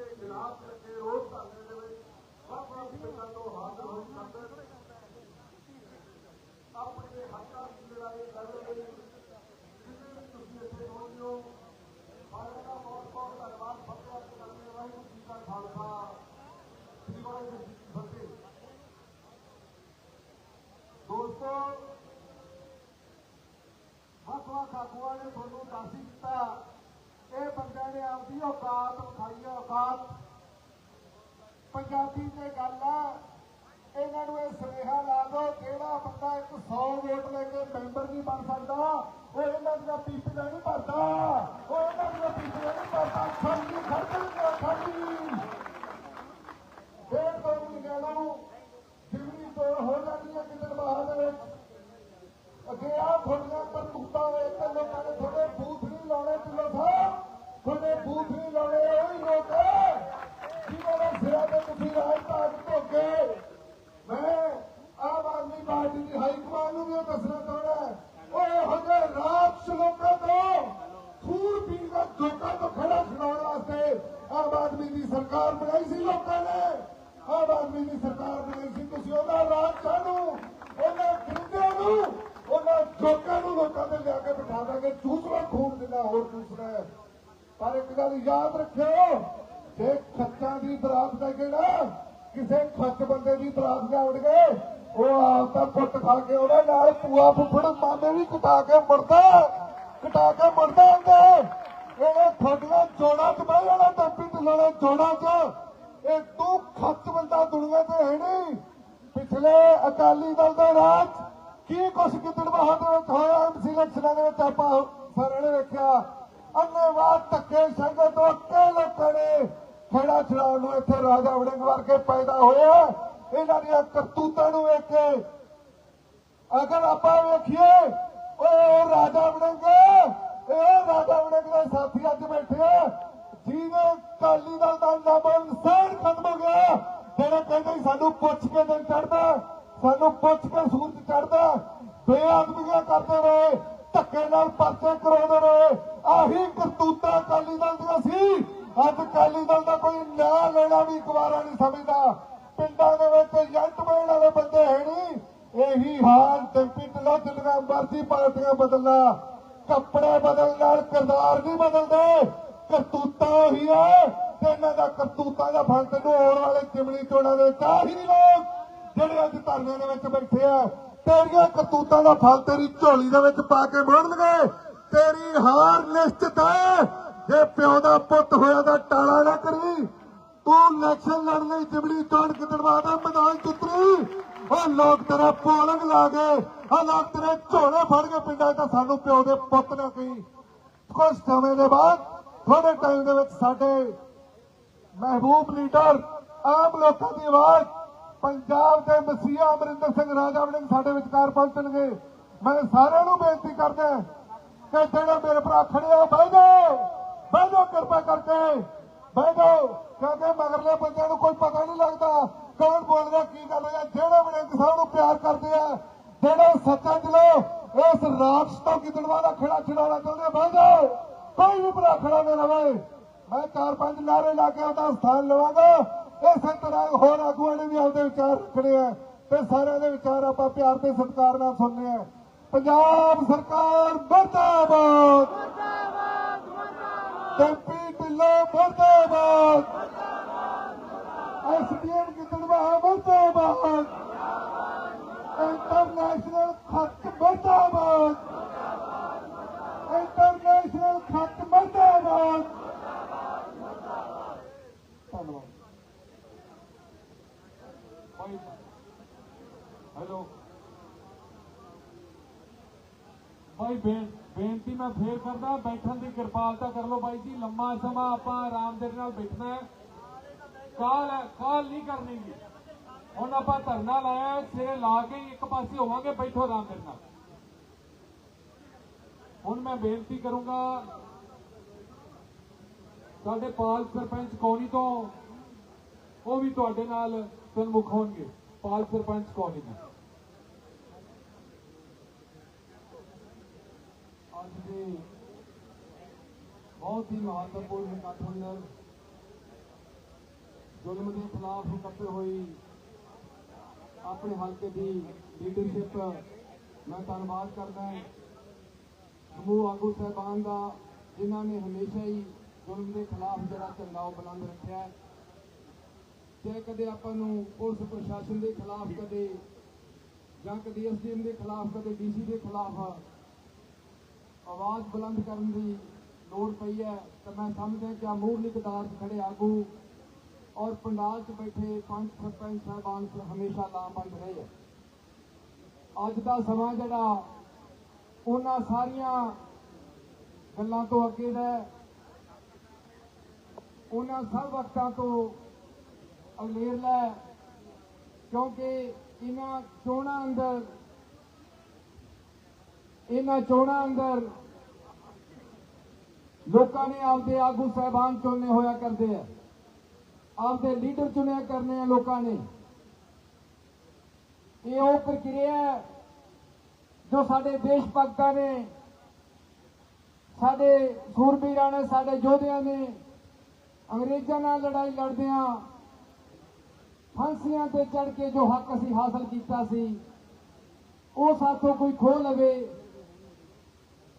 ਦੇ ਖਿਲਾਫ ਲੱਗੇ ਰੋਸ ਧਰਨੇ ਦੇ ਵਿੱਚ ਵੱਖ ਵੱਖ ਪਿੰਡਾਂ ਤੋਂ ਹਾਜ਼ਰ ਹੋਈ ਸੰਗਤ ਆਪਣੇ ਹੱਕਾਂ ਦੀ ਲੜਾਈ ਲੜ ਰਹੀ ਜਿੰਨੇ ਵੀ ਤੁਸੀਂ ਇੱਥੇ ਪਹੁੰਚੇ ਹੋ ਸਾਰਿਆਂ ਦਾ ਬਹੁਤ ਬਹੁਤ ਧੰਨਵਾਦ ਫਤਿਹ ਕਰਦੇ ਵਾਹਿਗੁਰੂ ਜੀ ਕਾ ਖਾਲਸਾ ਸ੍ਰੀ ਵਾਹਿਗੁਰੂ ਜੀ ਕੀ ਫਤਿਹ ਦੋਸਤੋ ਵੱਖ ਵੱਖ ਆਗੂਆਂ ਨੇ ਤੁਹਾਨੂੰ ਦੱਸ ਹੀ ਦਿੱਤਾ ਇਹ ਬੰਦਿਆਂ ਨੇ ਆਪਦੀ ਔਕਾਤ ਉਠਾਈ ਹੈ ਔਕਾਤ। ਪੰਜਾਬੀ ਤੇ ਗੱਲ ਆ, ਇਹਨਾਂ ਨੂੰ ਇਹ ਸੁਨੇਹਾ ਲਾ ਦੋ ਜਿਹੜਾ ਬੰਦਾ ਇੱਕ 100 ਵੋਟ ਲੈ ਕੇ ਮੈਂਬਰ ਨਹੀਂ ਬਣ ਸਕਦਾ, ਉਹ ਇਹਨਾਂ ਦੀਆਂ ਪੀਪੀਆਂ ਨਹੀਂ ਭਰਦਾ। ਉਹ ਇਹਨਾਂ ਦੀਆਂ ਪੀਪੀਆਂ ਨਹੀਂ ਭਰਦਾ ਖਾਲੀ ਖੜਕਣ ਖਾਲੀ ਵੀ ਕਟਾ ਕੇ ਮੁੜਦਾ ਕਟਾ ਕੇ ਮੁੜਦਾ ਹੁੰਦੇ ਇਹ ਤੁਹਾਡੀਆਂ ਜੋੜਾਂ 'ਚ ਬਹਿ ਜਾਣਾ ਟੱਪੀ ਢਿੱਲੋਂ ਜੋੜਾਂ 'ਚ। ਇਹ ਤੂੰ ਖੱਚ ਬੰਦਾ ਦੁਨੀਆ ਤੇ ਹੈ ਨਹੀਂ। ਪਿਛਲੇ ਅਕਾਲੀ ਦਲ ਦੇ ਰਾਜ ਕੀ ਕੁਛ ਗਿੱਦੜਬਾਹਾ ਦੇ ਵਿੱਚ ਹੋਇਆ ਐਮਸੀ ਇਲੈਕਸ਼ਨਾਂ ਦੇ ਵਿੱਚ ਆਪਾਂ ਸਾਰਿਆਂ ਨੇ ਵੇਖਿਆ। ਅੰਨੇਵਾਦ ਧੱਕੇ ਸੰਗਤ ਤੋਂ ਕਈ ਲੋਕਾਂ ਨੇ ਖੇੜਾ ਛੜਾਉਣ ਨੂੰ ਇੱਥੇ ਰਾਜਾ ਵੜਿੰਗ ਵਰਗੇ ਪੈਦਾ ਹੋਇਆ ਇਹਨਾਂ ਦੀਆਂ ਕਰਤੂਤਾਂ ਨੂੰ ਵੇਖ ਕੇ ਅਗਰ ਆਪਾਂ ਵੇਖੀਏ ਉਹ ਰਾਜਾ ਵੜਿੰਗ। ਇਹ ਰਾਜਾ ਵੜਿੰਗ ਦੇ ਸਾਥੀ ਅੱਜ ਬੈਠੇ ਆ। ਜਿਹਨੇ ਕਾਲੀ ਦਲ ਦਾ ਨਾਮ ਨਿਸ਼ਾਨ ਖਤਮ ਹੋ ਗਿਆ, ਜਿਹੜੇ ਕਹਿੰਦੇ ਸਾਨੂੰ ਪੁੱਛ ਕੇ ਦਿਨ ਚੜਦਾ ਸਾਨੂੰ ਪੁੱਛ ਕੇ ਸੂਰਜ ਚੜਦਾ ਬੇਆਦਮੀਆਂ ਕਰਦੇ ਰਹੇ, ਧੱਕੇ ਨਾਲ ਪਰਚੇ ਕਰਾਉਂਦੇ ਰਹੇ। ਆਹੀ ਕਰਤੂਤਾਂ ਅਕਾਲੀ ਦਲ ਦੀਆਂ ਸੀ। ਅੱਜ ਅਕਾਲੀ ਦਲ ਦਾ ਕੋਈ ਨਾਂ ਲੈਣਾ ਵੀ ਗਵਾਰਾ ਨਹੀਂ ਸਮਝਦਾ। ਮਰਜ਼ੀ ਪਾਰਟੀਆਂ ਬਦਲਣਾ, ਕੱਪੜੇ ਬਦਲਣ ਨਾਲ ਕਿਰਦਾਰ ਨਹੀਂ ਬਦਲਦੇ। ਕਰਤੂਤਾਂ ਹੀ ਆ, ਤੇ ਇਹਨਾਂ ਦਾ ਕਰਤੂਤਾਂ ਦਾ ਫਲ ਤੈਨੂੰ ਆਉਣ ਵਾਲੇ ਜਿਮਣੀ ਚੋਣਾਂ ਦੇ ਵਿੱਚ ਲੋਕ, ਜਿਹੜੇ ਅੱਜ ਧਰਨੇ ਦੇ ਵਿੱਚ ਬੈਠੇ ਆ। ਤੇਰੀਆਂ ਕਰਤੂਤਾਂ ਦਾ ਫਲ ਤੇਰੀ ਝੋਲੀ ਦੇ ਵਿੱਚ ਪਾ ਕੇ ਮੋੜਨਗੇ। ਤੇਰੀ ਹਾਰ ਨਿਸ਼ਚਿਤ ਹੈ ਜੇ ਪਿਓ ਦਾ ਪੁੱਤ ਹੋਇਆ ਤਾਂ ਟਾਲਾ ਨਾ ਕਰੀ। ਤੂੰ ਇਲੈਕਸ਼ਨ ਲੜਨ ਲਈ ਜਿਬੜੀ ਚੋਣ ਕਿਦੜਵਾ ਦਾ ਮੈਦਾਨ ਚ ਉਹ ਲੋਕ ਤੇਰਾ ਪੋਲਿੰਗ ਲਾ ਗਏ ਆ ਲੋਕ ਤੇਰੇ ਝੋਲੇ ਫੜ ਕੇ ਪਿੰਡਾਂ 'ਚ ਤਾਂ ਸਾਨੂੰ ਪਿਓ ਦੇ ਪੁੱਤ ਨਾ ਕਹੀ ਕੁਝ ਸਮੇਂ ਦੇ ਬਾਅਦ ਥੋੜੇ ਟਾਈਮ ਦੇ ਵਿੱਚ ਸਾਡੇ ਮਹਿਬੂਬ ਲੀਡਰ, ਆਮ ਲੋਕਾਂ ਦੀ ਆਵਾਜ਼, ਪੰਜਾਬ ਦੇ ਮਸੀਹਾ ਅਮਰਿੰਦਰ ਸਿੰਘ ਰਾਜਾ ਵੜਿੰਗ ਸਾਡੇ ਵਿਚਕਾਰ ਪਹੁੰਚਣਗੇ। ਮੈਂ ਸਾਰਿਆਂ ਨੂੰ ਬੇਨਤੀ ਕਰਦਾ ਕਿ ਜਿਹੜੇ ਮੇਰੇ ਭਰਾ ਖੜੇ ਆ, ਬਹਿ ਜਾਓ ਬਹਿ ਜਾਓ ਕਿਰਪਾ ਕਰਕੇ, ਬਹਿ ਜਾਓ, ਕਿਉਂਕਿ ਮਗਰਲੇ ਬੰਦਿਆਂ ਨੂੰ ਕੋਈ ਪਤਾ ਨਹੀਂ ਲੱਗਦਾ ਕੌਣ ਬੋਲ ਰਿਹਾ ਕੀ ਗੱਲ ਹੋਇਆ ਜਿਹੜੇ ਵੜਿੰਗ ਸਾਹਿਬ ਨੂੰ ਪਿਆਰ ਕਰਦੇ ਆ ਜਿਹੜੇ ਸੱਚਾ ਦਿਲੋਂ ਇਸ ਰਾਖਸ਼ ਤੋਂ ਗਿੱਦੜਵਾ ਦਾ ਖੜਾ ਛਡਾਉਣਾ ਚਾਹੁੰਦੇ ਬਹਿ ਜਾਓ। ਕੋਈ ਵੀ ਭਰਾ ਖੜਾ ਨਾ ਰਵੇ। ਮੈਂ ਚਾਰ ਪੰਜ ਨਾਰੇ ਲਾ ਕੇ ਆਪਦਾ ਸਥਾਨ ਲਵਾਂਗਾ। ਇਸੇ ਤਰ੍ਹਾਂ ਹੋਰ ਆਗੂਆਂ ਨੇ ਵੀ ਆਪਦੇ ਵਿਚਾਰ ਰੱਖਣੇ ਆ। ਤੇ ਸਾਰਿਆਂ ਦੇ ਵਿਚਾਰ ਆਪਾਂ ਪਿਆਰ ਤੇ ਸਤਿਕਾਰ ਨਾਲ ਸੁਣਨੇ ਆ। ਪੰਜਾਬ ਸਰਕਾਰ ਮਰਦਾਬਾਦ। ਢਿੱਲੋਂ ਮਰਦਾਬਾਦ। ਐਸਡੀਐਮ ਗਿੱਦੜਵਾ ਮਰਦਾਬਾਦ। ਇੰਟਰਨੈਸ਼ਨਲ ਖੱਤ ਮਰਦਾਬਾਦ ਇੰਟਰਨੈਸ਼ਨਲ ਖੱਤ ਮਰਦਾਬਾਦ ਧੰਨਵਾਦ ਭਾਈ ਹੈਲੋ ਭਾਈ ਬੇ- ਬੇਨਤੀ ਮੈਂ ਫੇਰ ਕਰਦਾ ਬੈਠਣ ਦੀ ਕਿਰਪਾਲਤਾ ਕਰ ਲਓ ਬਾਈ ਜੀ ਲੰਮਾ ਸਮਾਂ ਆਪਾਂ ਆਰਾਮ ਦੇ ਨਾਲ ਬੈਠਣਾ ਹੈ ਕਾਲ ਕਾਲ ਨਹੀਂ ਕਰਨੀ ਗੀ ਹੁਣ ਆਪਾਂ ਧਰਨਾ ਲਾਇਆ ਹੈ, ਸਿਰੇ ਲਾ ਕੇ ਇੱਕ ਪਾਸੇ ਹੋਵਾਂਗੇ ਬੈਠੋ ਆਰਾਮ ਦੇ ਨਾਲ। ਹੁਣ ਮੈਂ ਬੇਨਤੀ ਕਰੂੰਗਾ ਸਾਡੇ ਪਾਲ ਸਰਪੰਚ ਕੌਣੀ ਤੋਂ ਉਹ ਵੀ ਤੁਹਾਡੇ ਨਾਲ ਸਨਮੁਖ ਹੋਣਗੇ ਪਾਲ ਸਰਪੰਚ ਕੌਣੀ ਤੋਂ ਅੱਜ ਦੇ ਬਹੁਤ ਹੀ ਮਹੱਤਵਪੂਰਨ ਇਕੱਠ ਅੰਦਰ ਜ਼ੁਲਮ ਦੇ ਖਿਲਾਫ ਇਕੱਠੇ ਹੋਈ ਆਪਣੇ ਹਲਕੇ ਦੀ ਲੀਡਰਸ਼ਿਪ ਮੈਂ ਧੰਨਵਾਦ ਕਰਦਾ ਸਮੂਹ ਆਗੂ ਸਹਿਬਾਨ ਦਾ, ਜਿਨ੍ਹਾਂ ਨੇ ਹਮੇਸ਼ਾ ਹੀ ਜ਼ੁਲਮ ਦੇ ਖਿਲਾਫ ਜਿਹੜਾ ਝੰਡਾ ਉਹ ਬੁਲੰਦ ਰੱਖਿਆ ਹੈ। ਕਦੇ ਆਪਾਂ ਨੂੰ ਪੁਲਿਸ ਪ੍ਰਸ਼ਾਸਨ ਦੇ ਖਿਲਾਫ ਕਦੇ ਜਾਂ ਕਦੇ ਐਸਡੀਐਮ ਦੇ ਖਿਲਾਫ, ਕਦੇ ਡੀਸੀ ਦੇ ਖਿਲਾਫ ਆਵਾਜ਼ ਬੁਲੰਦ ਕਰਨ ਦੀ ਲੋੜ ਪਈ ਹੈ, ਤਾਂ ਮੈਂ ਸਮਝਦਾ ਕਿ ਅਮੂਰਲੀ ਕਤਾਰ 'ਚ ਖੜੇ ਆਗੂ ਔਰ ਪੰਡਾਲ 'ਚ ਬੈਠੇ ਪੰਜ ਸਰਪੰਚ ਸਾਹਿਬਾਨ ਹਮੇਸ਼ਾ ਲਾਮਬੰਦ ਰਹੇ। ਹੈ ਅੱਜ ਦਾ ਸਮਾਂ ਜਿਹੜਾ, ਉਹਨਾਂ ਸਾਰੀਆਂ ਗੱਲਾਂ ਤੋਂ ਅੱਗੇ ਦਾ ਉਹਨਾਂ ਸਭ ਵਕਤਾਂ ਤੋਂ ਅਗਲੇਰਲਾ ਹੈ ਕਿਉਂਕਿ ਇਹਨਾਂ ਚੋਣਾਂ ਅੰਦਰ, ਇਹਨਾਂ ਚੋਣਾਂ ਅੰਦਰ ਲੋਕਾਂ ਨੇ ਆਪਦੇ ਆਗੂ ਸਹਿਬਾਨ ਚੁਣਨੇ ਹੋਇਆ ਕਰਦੇ ਆ। ਆਪਦੇ ਲੀਡਰ ਚੁਣਿਆ ਕਰਨੇ ਆ ਲੋਕਾਂ ਨੇ। ਇਹ ਉਹ ਪ੍ਰਕਿਰਿਆ ਜੋ ਸਾਡੇ ਦੇਸ਼ ਭਗਤਾਂ ਨੇ, ਸਾਡੇ ਸੂਰਬੀਰਾਂ ਨੇ, ਸਾਡੇ ਯੋਧਿਆਂ ਨੇ ਅੰਗਰੇਜ਼ਾਂ ਨਾਲ ਲੜਾਈ ਲੜਦਿਆਂ ਫਾਂਸੀਆਂ ਤੇ ਚੜ ਕੇ ਜੋ ਹੱਕ ਅਸੀਂ ਹਾਸਲ ਕੀਤਾ ਸੀ, ਉਹ ਸਾਥੋਂ ਕੋਈ ਖੋ ਲਵੇ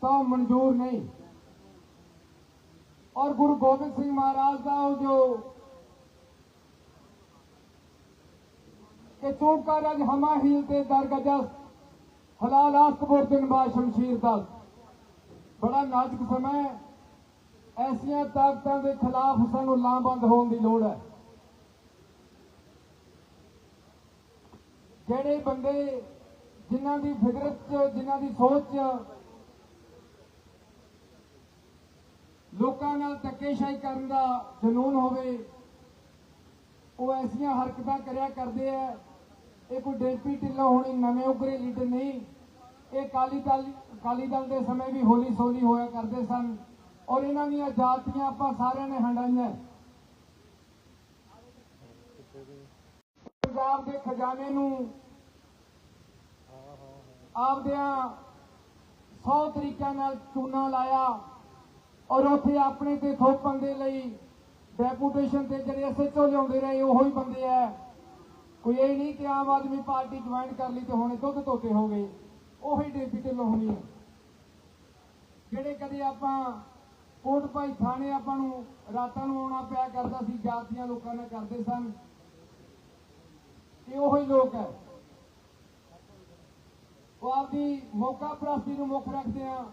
ਤਾਂ ਮਨਜ਼ੂਰ ਨਹੀਂ। ਔਰ ਗੁਰੂ ਗੋਬਿੰਦ ਸਿੰਘ ਮਹਾਰਾਜ ਦਾ ਉਹ ਜੋ ਕਿ ਚੌਂਕਾ ਰਜ ਹਮਾ ਹੀਲ ਤੇ ਦਰਗਜਸ ਹਲਾਲ ਆਸਤਪੁਰ ਦਿਨ ਬਾ ਸ਼ਮਸ਼ੀਰ ਦਸ ਬੜਾ ਨਾਜ਼ੁਕ ਸਮਾਂ ਹੈ। ਐਸੀਆਂ ਤਾਕਤਾਂ ਦੇ ਖਿਲਾਫ ਸਾਨੂੰ ਲਾਮਬੰਦ ਹੋਣ ਦੀ ਲੋੜ ਹੈ। ਜਿਹੜੇ ਬੰਦੇ ਜਿਨ੍ਹਾਂ ਦੀ ਫਿਕਰਤ ਚ, ਜਿਨ੍ਹਾਂ ਦੀ ਸੋਚ ਚ ਲੋਕਾਂ ਨਾਲ ਧੱਕੇਸ਼ਾਹੀ ਕਰਨ ਦਾ ਜਨੂਨ ਹੋਵੇ, ਉਹ ਐਸੀਆਂ ਹਰਕਤਾਂ ਕਰਿਆ ਕਰਦੇ ਆ। ਇਹ ਕੋਈ ਡੈਂਪੀ ਢਿੱਲੋਂ ਹੋਣੀ, ਨਵੇਂ ਉਗਰੇ ਲੀਡਰ ਨਹੀਂ। ਇਹ ਕਾਲੀ ਦਲ ਕਾਲੀ ਦਲ ਦੇ ਸਮੇਂ ਵੀ ਹੋਲੀ ਸੋਲੀ ਹੋਇਆ ਕਰਦੇ ਸਨ। ਔਰ ਇਹਨਾਂ ਦੀਆਂ ਜਾਤੀਆਂ ਆਪਾਂ ਸਾਰਿਆਂ ਨੇ ਹੰਡਾਈਆਂ। ਪੰਜਾਬ ਦੇ ਖਜ਼ਾਨੇ ਨੂੰ ਆਪਦਿਆਂ ਸੌ ਤਰੀਕਿਆਂ ਨਾਲ ਚੂਨਾ ਲਾਇਆ ਔਰ ਉੱਥੇ ਆਪਣੇ ਤੇ ਥੋਪਣ ਦੇ ਲਈ ਡੈਪੂਟੇਸ਼ਨ ਤੇ ਜਿਹੜੇ ਐਸਐਚਓ ਲਿਆਉਂਦੇ ਰਹੇ, ਉਹੋ ਹੀ ਬੰਦੇ ਆ ਕੋਈ ਇਹ ਨਹੀਂ ਕਿ ਆਮ ਆਦਮੀ ਪਾਰਟੀ ਜੁਆਇਨ ਕਰ ਲਈ ਤੇ ਹੁਣ ਦੁੱਧ ਧੋਤੇ ਹੋ ਗਏ ਉਹੀ ਡੇਪੀ ਢਿੱਲੋਂ ਹੋਣੀ ਹੈ। ਜਿਹੜੇ ਕਦੇ ਆਪਾਂ ਕੋਟ ਭਾਈ ਥਾਣੇ ਆਪਾਂ ਨੂੰ ਰਾਤਾਂ ਨੂੰ ਆਉਣਾ ਪਿਆ ਕਰਦਾ ਸੀ, ਜਾਤੀਆਂ ਲੋਕਾਂ ਨਾਲ ਕਰਦੇ ਸਨ, ਇਹ ਉਹੀ ਲੋਕ ਹੈ। ਉਹ ਆਪਦੀ ਮੌਕਾ ਪ੍ਰਾਪਤੀ ਨੂੰ ਮੁੱਖ ਰੱਖਦੇ ਆ,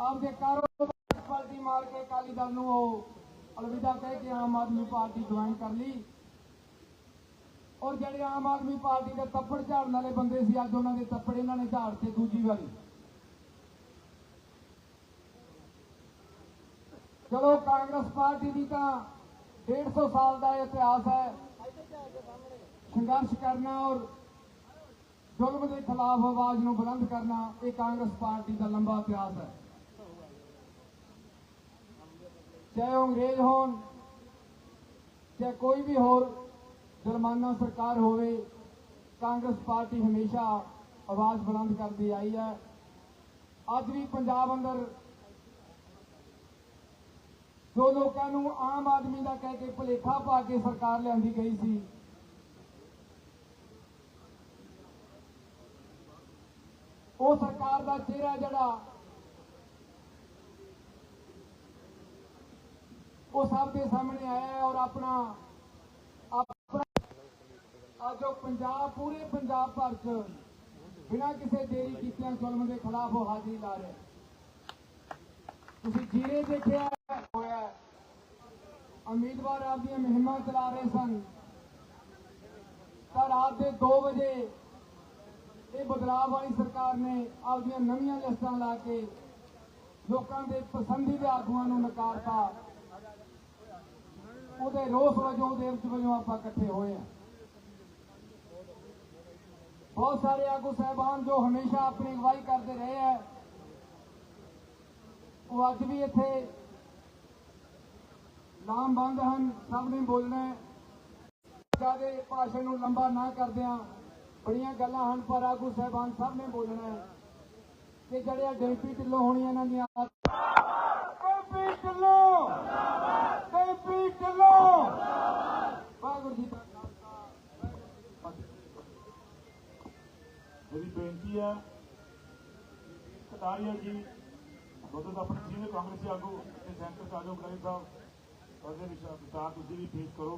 ਆਪਦੇ ਕਾਰੋਬਾਰ ਪਾਰਟੀ ਮਾਰ ਕੇ ਅਕਾਲੀ ਦਲ ਨੂੰ ਉਹ ਅਲਵਿਦਾ ਕਹਿ ਕੇ ਆਮ ਆਦਮੀ ਪਾਰਟੀ ਜੁਆਇਨ ਕਰ ਲਈ। ਔਰ ਜਿਹੜੇ ਆਮ ਆਦਮੀ ਪਾਰਟੀ ਦੇ ਤੱਪੜ ਝਾੜਨ ਵਾਲੇ ਬੰਦੇ ਸੀ, ਅੱਜ ਉਹਨਾਂ ਦੇ ਤੱਪੜ ਇਹਨਾਂ ਨੇ ਝਾੜ ਝਾੜਤੇ ਦੂਜੀ ਵਾਰੀ। ਚਲੋ ਕਾਂਗਰਸ ਪਾਰਟੀ ਦੀ ਤਾਂ 150 ਸਾਲ ਦਾ ਇਤਿਹਾਸ ਹੈ। ਸੰਘਰਸ਼ ਕਰਨਾ ਔਰ ਜ਼ੁਲਮ ਦੇ ਖਿਲਾਫ ਆਵਾਜ਼ ਨੂੰ ਬੁਲੰਦ ਕਰਨਾ, ਇਹ ਕਾਂਗਰਸ ਪਾਰਟੀ ਦਾ ਲੰਬਾ ਇਤਿਹਾਸ ਹੈ। ਚਾਹੇ ਉਹ ਅੰਗਰੇਜ਼ ਹੋਣ, ਚਾਹੇ ਕੋਈ ਵੀ ਹੋਰ ਜੁਰਮਾਨਾ ਸਰਕਾਰ ਹੋਵੇ, ਕਾਂਗਰਸ ਪਾਰਟੀ ਹਮੇਸ਼ਾ ਆਵਾਜ਼ ਬੁਲੰਦ ਕਰਦੀ ਆਈ ਹੈ। ਅੱਜ ਵੀ ਪੰਜਾਬ ਅੰਦਰ ਜੋ ਲੋਕਾਂ ਨੂੰ ਆਮ ਆਦਮੀ ਦਾ ਕਹਿ ਕੇ ਭੁਲੇਖਾ ਪਾ ਕੇ ਸਰਕਾਰ ਲਿਆਂਦੀ ਗਈ ਸੀ, ਉਹ ਸਰਕਾਰ ਦਾ ਚਿਹਰਾ ਜਿਹੜਾ, ਉਹ ਸਭ ਦੇ ਸਾਹਮਣੇ ਆਇਆ ਔਰ ਆਪਣਾ ਅੱਜ ਉਹ ਪੰਜਾਬ, ਪੂਰੇ ਪੰਜਾਬ ਭਰ ਚ ਬਿਨਾਂ ਕਿਸੇ ਦੇਰੀ ਕੀਤਿਆਂ ਜ਼ੁਲਮ ਦੇ ਖਿਲਾਫ ਉਹ ਹਾਜ਼ਰੀ ਲਾ ਰਿਹਾ ਤੁਸੀਂ ਜੀਰੇ ਦੇਖਿਆ ਹੋਇਆ ਉਮੀਦਵਾਰ ਆਪਦੀਆਂ ਮੁਹਿੰਮਾਂ ਚਲਾ ਰਹੇ ਸਨ। ਤਾਂ ਰਾਤ ਦੇ 2 ਵਜੇ ਇਹ ਬਦਲਾਅ ਵਾਲੀ ਸਰਕਾਰ ਨੇ ਆਪਦੀਆਂ ਨਵੀਆਂ ਲਿਸਟਾਂ ਲਾ ਕੇ ਲੋਕਾਂ ਦੇ ਪਸੰਦੀਦੇ ਆਗੂਆਂ ਨੂੰ ਨਕਾਰਤਾ। ਉਹਦੇ ਰੋਸ ਵਜੋਂ ਦੇ ਵਿੱਚ ਵਜੋਂ ਆਪਾਂ ਇਕੱਠੇ ਹੋਏ ਆ ਬਹੁਤ ਸਾਰੇ ਆਗੂ ਸਹਿਬਾਨ ਜੋ ਹਮੇਸ਼ਾ ਆਪਣੀ ਅਗਵਾਈ ਕਰਦੇ ਰਹੇ ਹੈ। ਉਹ ਅੱਜ ਵੀ ਇੱਥੇ ਲਾਮਬੰਦ ਹਨ, ਸਭ ਨੇ ਬੋਲਣਾ ਹੈ। ਜਿਆਦੇ ਭਾਸ਼ਣ ਨੂੰ ਲੰਬਾ ਨਾ ਕਰਦਿਆਂ ਬੜੀਆਂ ਗੱਲਾਂ ਹਨ, ਪਰ ਆਗੂ ਸਹਿਬਾਨ ਸਭ ਨੇ ਬੋਲਣਾ ਹੈ ਕਿ ਜਿਹੜੇ ਡੈਂਪੀ ਢਿੱਲੋਂ ਹੋਣੀ ਇਹਨਾਂ ਦੀਆਂ ਬੇਨਤੀ ਹੈ ਕਟਾਰੀਆ ਜੀ ਦੋਦੋਂ ਤਾਂ ਆਪਣੇ ਸੀਨੀਅਰ ਕਾਂਗਰਸੀ ਆਗੂ ਤੇ ਸੈਂਟਰ ਕਾਜੋ ਬਲਾਈ ਸਾਹਿਬ ਉਹਦੇ ਵਿਚਾਰ ਤੁਸੀਂ ਵੀ ਪੇਸ਼ ਕਰੋ।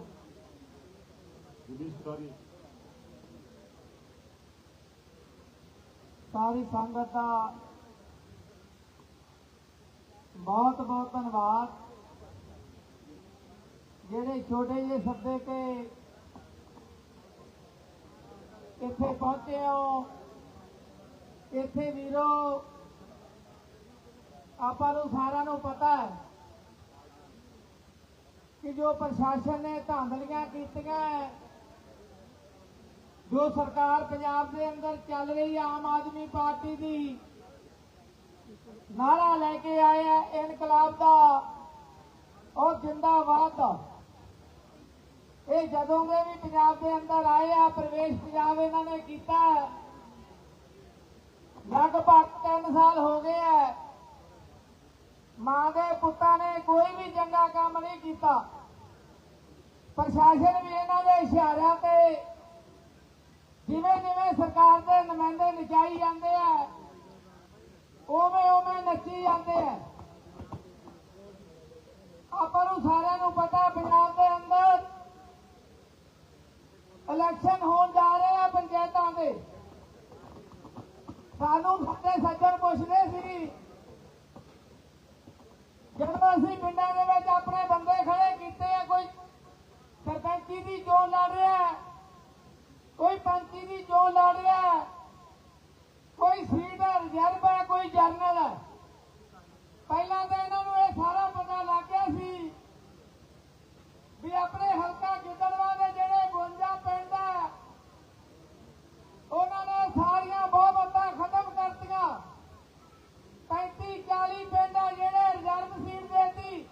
ਜਗਦੀਸ਼ ਕਟਾਰੀਆ ਸਾਰੀ ਸੰਗਤ ਦਾ ਬਹੁਤ ਬਹੁਤ ਧੰਨਵਾਦ। ਜਿਹੜੇ ਛੋਟੇ ਜਿਹੇ ਸੱਦੇ ਤੇ ਇੱਥੇ ਪਹੁੰਚੇ ਹੋ ਇੱਥੇ ਵੀਰੋ, ਆਪਾਂ ਨੂੰ ਸਾਰਿਆਂ ਨੂੰ ਪਤਾ ਹੈ ਕਿ ਜੋ ਪ੍ਰਸ਼ਾਸਨ ਨੇ ਧਾਂਦਲੀਆਂ ਕੀਤੀਆਂ ਜੋ ਸਰਕਾਰ ਪੰਜਾਬ ਦੇ ਅੰਦਰ ਚੱਲ ਰਹੀ ਹੈ, ਆਮ ਆਦਮੀ ਪਾਰਟੀ ਦੀ ਨਾਰਾ ਲੈ ਕੇ ਆਇਆ ਇਨਕਲਾਬ ਦਾ, ਉਹ ਜਿੰਦਾਬਾਦ ਦਾ ਇਹ ਜਦੋਂ ਦੇ ਵੀ ਪੰਜਾਬ ਦੇ ਅੰਦਰ ਆਏ ਆ, ਪ੍ਰਵੇਸ਼ ਪੰਜਾਬ ਇਹਨਾਂ ਨੇ ਕੀਤਾ ਲਗਭਗ 3 ਸਾਲ ਹੋ ਗਏ ਹੈ ਮਾਂ ਦੇ ਪੁੱਤਾਂ ਨੇ ਕੋਈ ਵੀ ਚੰਗਾ ਕੰਮ ਨਹੀਂ ਕੀਤਾ। ਪ੍ਰਸ਼ਾਸਨ ਵੀ ਇਹਨਾਂ ਦੇ ਇਸ਼ਾਰਿਆਂ ਤੇ ਜਿਵੇਂ ਜਿਵੇਂ ਸਰਕਾਰ ਦੇ ਨੁਮਾਇੰਦੇ ਨਚਾਈ ਜਾਂਦੇ ਆ ਉਵੇਂ ਉਵੇਂ ਨੱਚੀ ਜਾਂਦੇ ਆ ਆਪਾਂ ਨੂੰ ਸਾਰਿਆਂ ਨੂੰ ਪਤਾ ਪੰਜਾਬ ਦੇ ਅੰਦਰ ਇਲੈਕਸ਼ਨ ਹੋਣ ਜਾ ਰਹੇ ਆ ਪੰਚਾਇਤਾਂ ਦੇ। ਸਾਨੂੰ ਸਾਡੇ ਸੱਜਣ ਪੁੱਛਦੇ ਸੀ। ਜਦੋਂ ਅਸੀਂ ਪਿੰਡਾਂ ਦੇ ਵਿੱਚ ਆਪਣੇ ਬੰਦੇ ਖੜੇ ਕੀਤੇ ਆ, ਕੋਈ ਸਰਪੰਚੀ ਦੀ ਚੋਣ ਲੜ ਰਿਹਾ ਕੋਈ ਪੰਚੀ ਦੀ ਚੋਣ ਲੜ ਰਿਹਾ ਕੋਈ ਸੀਟ ਹੈ ਰਿਜ਼ਰਵ ਹੈ, ਕੋਈ ਜਰਨਲ ਹੈ। ਪਹਿਲਾਂ ਤਾਂ ਇਹਨਾਂ ਨੂੰ ਇਹ ਸਾਰਾ ਪਤਾ ਲੱਗ ਗਿਆ ਸੀ ਵੀ ਆਪਣੇ ਹਲਕਾ ਗਿੱਦੜਵਾ ਦੇ ਜਿਹੜੇ 52 ਪਿੰਡ ਹੈ ਉਹਨਾਂ ਨੇ ਸਾਰੀਆਂ ਬਹੁਮਤਾਂ ਖਤਮ ਕਰਤੀਆਂ 35 40 ਪਿੰਡ ਆ ਜਿਹੜੇ ਰਿਜ਼ਰਵ ਸੀਟ ਦੇਤੀ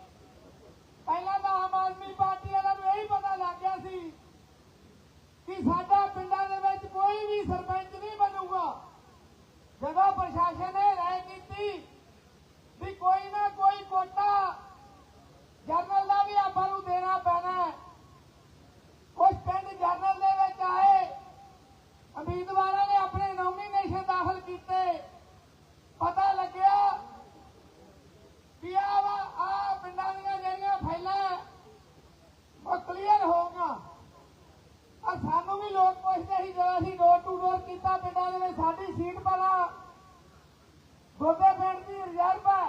ਪਹਿਲਾਂ ਤਾਂ ਆਮ ਆਦਮੀ ਪਾਰਟੀ ਵਾਲਿਆਂ ਨੂੰ ਇਹੀ ਪਤਾ ਲੱਗ ਗਿਆ ਸੀ ਕਿ ਸਾਡਾ ਪਿੰਡਾਂ ਦੇ ਵਿੱਚ ਕੋਈ ਵੀ ਸਰਪੰਚ ਨਹੀਂ ਬਣੂਗਾ ਜਦੋਂ ਪ੍ਰਸ਼ਾਸਨ ਨੇ ਰਾਏ ਕੀਤੀ ਵੀ ਕੋਈ ਨਾ ਕੋਈ ਕੋਟਾ ਜਨਰਲ ਦਾ ਵੀ ਆਪਾਂ ਨੂੰ ਦੇਣਾ ਪੈਣਾ ਹੈ ਕੁਝ ਪਿੰਡ ਜਨਰਲ ਦੇ ਵਿੱਚ ਆਏ ਉਮੀਦਵਾਰਾਂ ਨੇ ਆਪਣੇ ਨੋਮੀਨੇਸ਼ਨ ਦਾਖਲ ਕੀਤੇ ਪਤਾ ਲੱਗਿਆ ਵੀ ਆ ਆ ਪਿੰਡਾਂ ਦੀਆਂ ਜਿਹੜੀਆਂ ਫਾਈਲਾਂ ਹੈ, ਉਹ ਕਲੀਅਰ ਹੋਊਗਾ ਆ ਸਾਨੂੰ ਵੀ ਲੋਕ ਪੁੱਛਦੇ ਸੀ ਜਦੋਂ ਅਸੀਂ ਡੋਰ ਟੂ ਡੋਰ ਕੀਤਾ ਪਿੰਡਾਂ ਦੇ ਵਿੱਚ ਸਾਡੀ ਸੀਟ ਪਹਿਲਾਂ ਗੋਬੇ ਹੈ।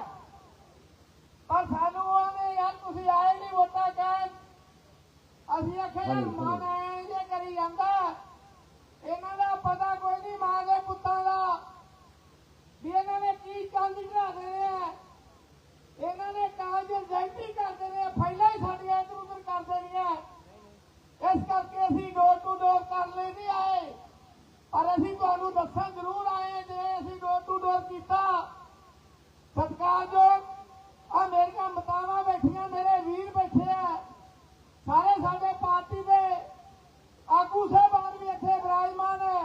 ਪਰ ਸਾਨੂੰ ਉਹਨੇ ਯਾਰ ਤੁਸੀਂ ਆਏ ਨਹੀਂ ਵੋਟਾਂ ਕਹਿਣ। ਅਸੀਂ ਆਖਿਆ ਯਾਰ ਮਾਨ ਆਏ ਜੇ ਕਰੀ ਜਾਂਦਾ ਇਹਨਾਂ ਦਾ ਪਤਾ ਕੋਈ ਨਹੀਂ ਮਾਂ ਦੇ ਪੁੱਤਾਂ ਦਾ ਵੀ ਇਹਨਾਂ ਨੇ ਕੀ ਚੰਦ ਚੜਾ ਦੇਣੇ ਆ। ਇਹਨਾਂ ਨੇ ਕਾਗਜ਼ ਰਜੈਕਟੀ ਕਰ ਦੇਣੇ ਆ ਫਾਈਲਾਂ ਹੀ ਸਾਡੀਆਂ ਇੱਧਰ ਉੱਧਰ ਕਰ ਦੇਣੀਆਂ। ਇਸ ਕਰਕੇ ਅਸੀਂ ਡੋਰ ਟੂ ਡੋਰ ਕਰ ਲਈ ਨਹੀਂ ਆਏ। ਪਰ ਅਸੀਂ ਤੁਹਾਨੂੰ ਦੱਸਣ ਜ਼ਰੂਰ ਆਏ ਜੇ ਅਸੀਂ ਡੋਰ ਟੂ ਡੋਰ ਕੀਤਾ। ਸਤਿਕਾਰਯੋਗ ਆ ਮੇਰੀਆਂ ਮਤਾਵਾਂ ਬੈਠੀਆਂ, ਮੇਰੇ ਵੀਰ ਬੈਠੇ ਆ, ਸਾਰੇ ਸਾਡੇ ਪਾਰਟੀ ਦੇ ਆਗੂ ਸਾਹਿਬਾਨ ਵੀ ਇੱਥੇ ਵਿਰਾਜਮਾਨ ਹੈ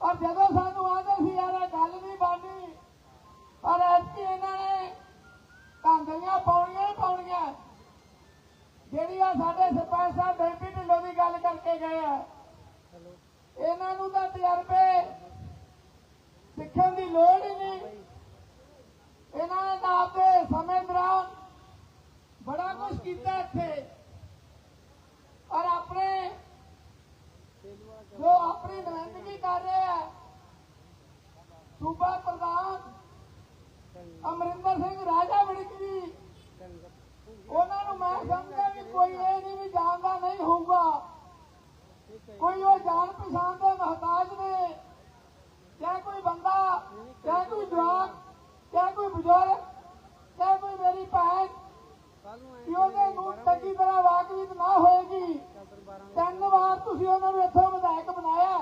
ਔਰ ਜਦੋਂ ਸਾਨੂੰ ਆਂਦੇ ਸੀ, ਯਾਰ, ਇਹ ਗੱਲ ਨਹੀਂ ਬਣਨੀ। ਪਰ ਐਤਕੀ ਇਹਨਾਂ ਨੇ ਕਾਂਗਲੀਆਂ ਪਾਉਣੀਆਂ ਹੀ ਪਾਉਣੀਆਂ। ਜਿਹੜੀਆਂ ਸਾਡੇ ਸਰਪੰਚ ਸਾਹਿਬ ਬੇਬੀ ਢਿੱਲੋਂ ਦੀ ਗੱਲ ਕਰਕੇ ਗਏ ਆ। ਇਹਨਾਂ ਨੂੰ ਤਾਂ ਤਜਰਬੇ ਸਿੱਖਣ ਦੀ ਲੋੜ ਹੀ ਨਹੀਂ। ਇਹਨਾਂ ਨੇ ਤਾਂ ਆਪਦੇ ਸਮੇਂ ਦੌਰਾਨ ਬੜਾ ਕੁਝ ਕੀਤਾ ਇੱਥੇ। ਔਰ ਆਪਣੇ ਜੋ ਆਪਣੀ ਨੁਮਾਇੰਦਗੀ ਕਰ ਰਹੇ ਆ, ਸੂਬਾ ਪ੍ਰਧਾਨ ਅਮਰਿੰਦਰ ਸਿੰਘ ਰਾਜਾ ਵੜਿਕਰੀ ਉਹਨਾਂ ਨੂੰ ਮੈਂ ਸਮਝਦਾ ਵੀ ਕੋਈ ਇਹ ਨਹੀਂ ਵੀ ਜਾਣਦਾ ਨਹੀਂ ਹੋਊਗਾ। ਕੋਈ ਉਹ ਜਾਣ ਪਛਾਣ ਦੇ ਮਹਤਾਜ ਨੇ ਚਾਹੇ ਕੋਈ ਬੰਦਾ ਚਾਹੇ ਕੋਈ ਜਵਾਨ ਚਾਹੇ ਕੋਈ ਬਜ਼ੁਰਗ ਚਾਹੇ ਕੋਈ ਮੇਰੀ ਭੈਣ ਕਿ ਉਹਦੇ ਨੂੰ ਚੰਗੀ ਤਰ੍ਹਾਂ ਵਾਕਫੀਤ ਨਾ ਹੋਏਗੀ। ਤਿੰਨ ਵਾਰ ਤੁਸੀਂ ਉਹਨਾਂ ਨੂੰ ਇੱਥੋਂ ਵਿਧਾਇਕ ਬਣਾਇਆ।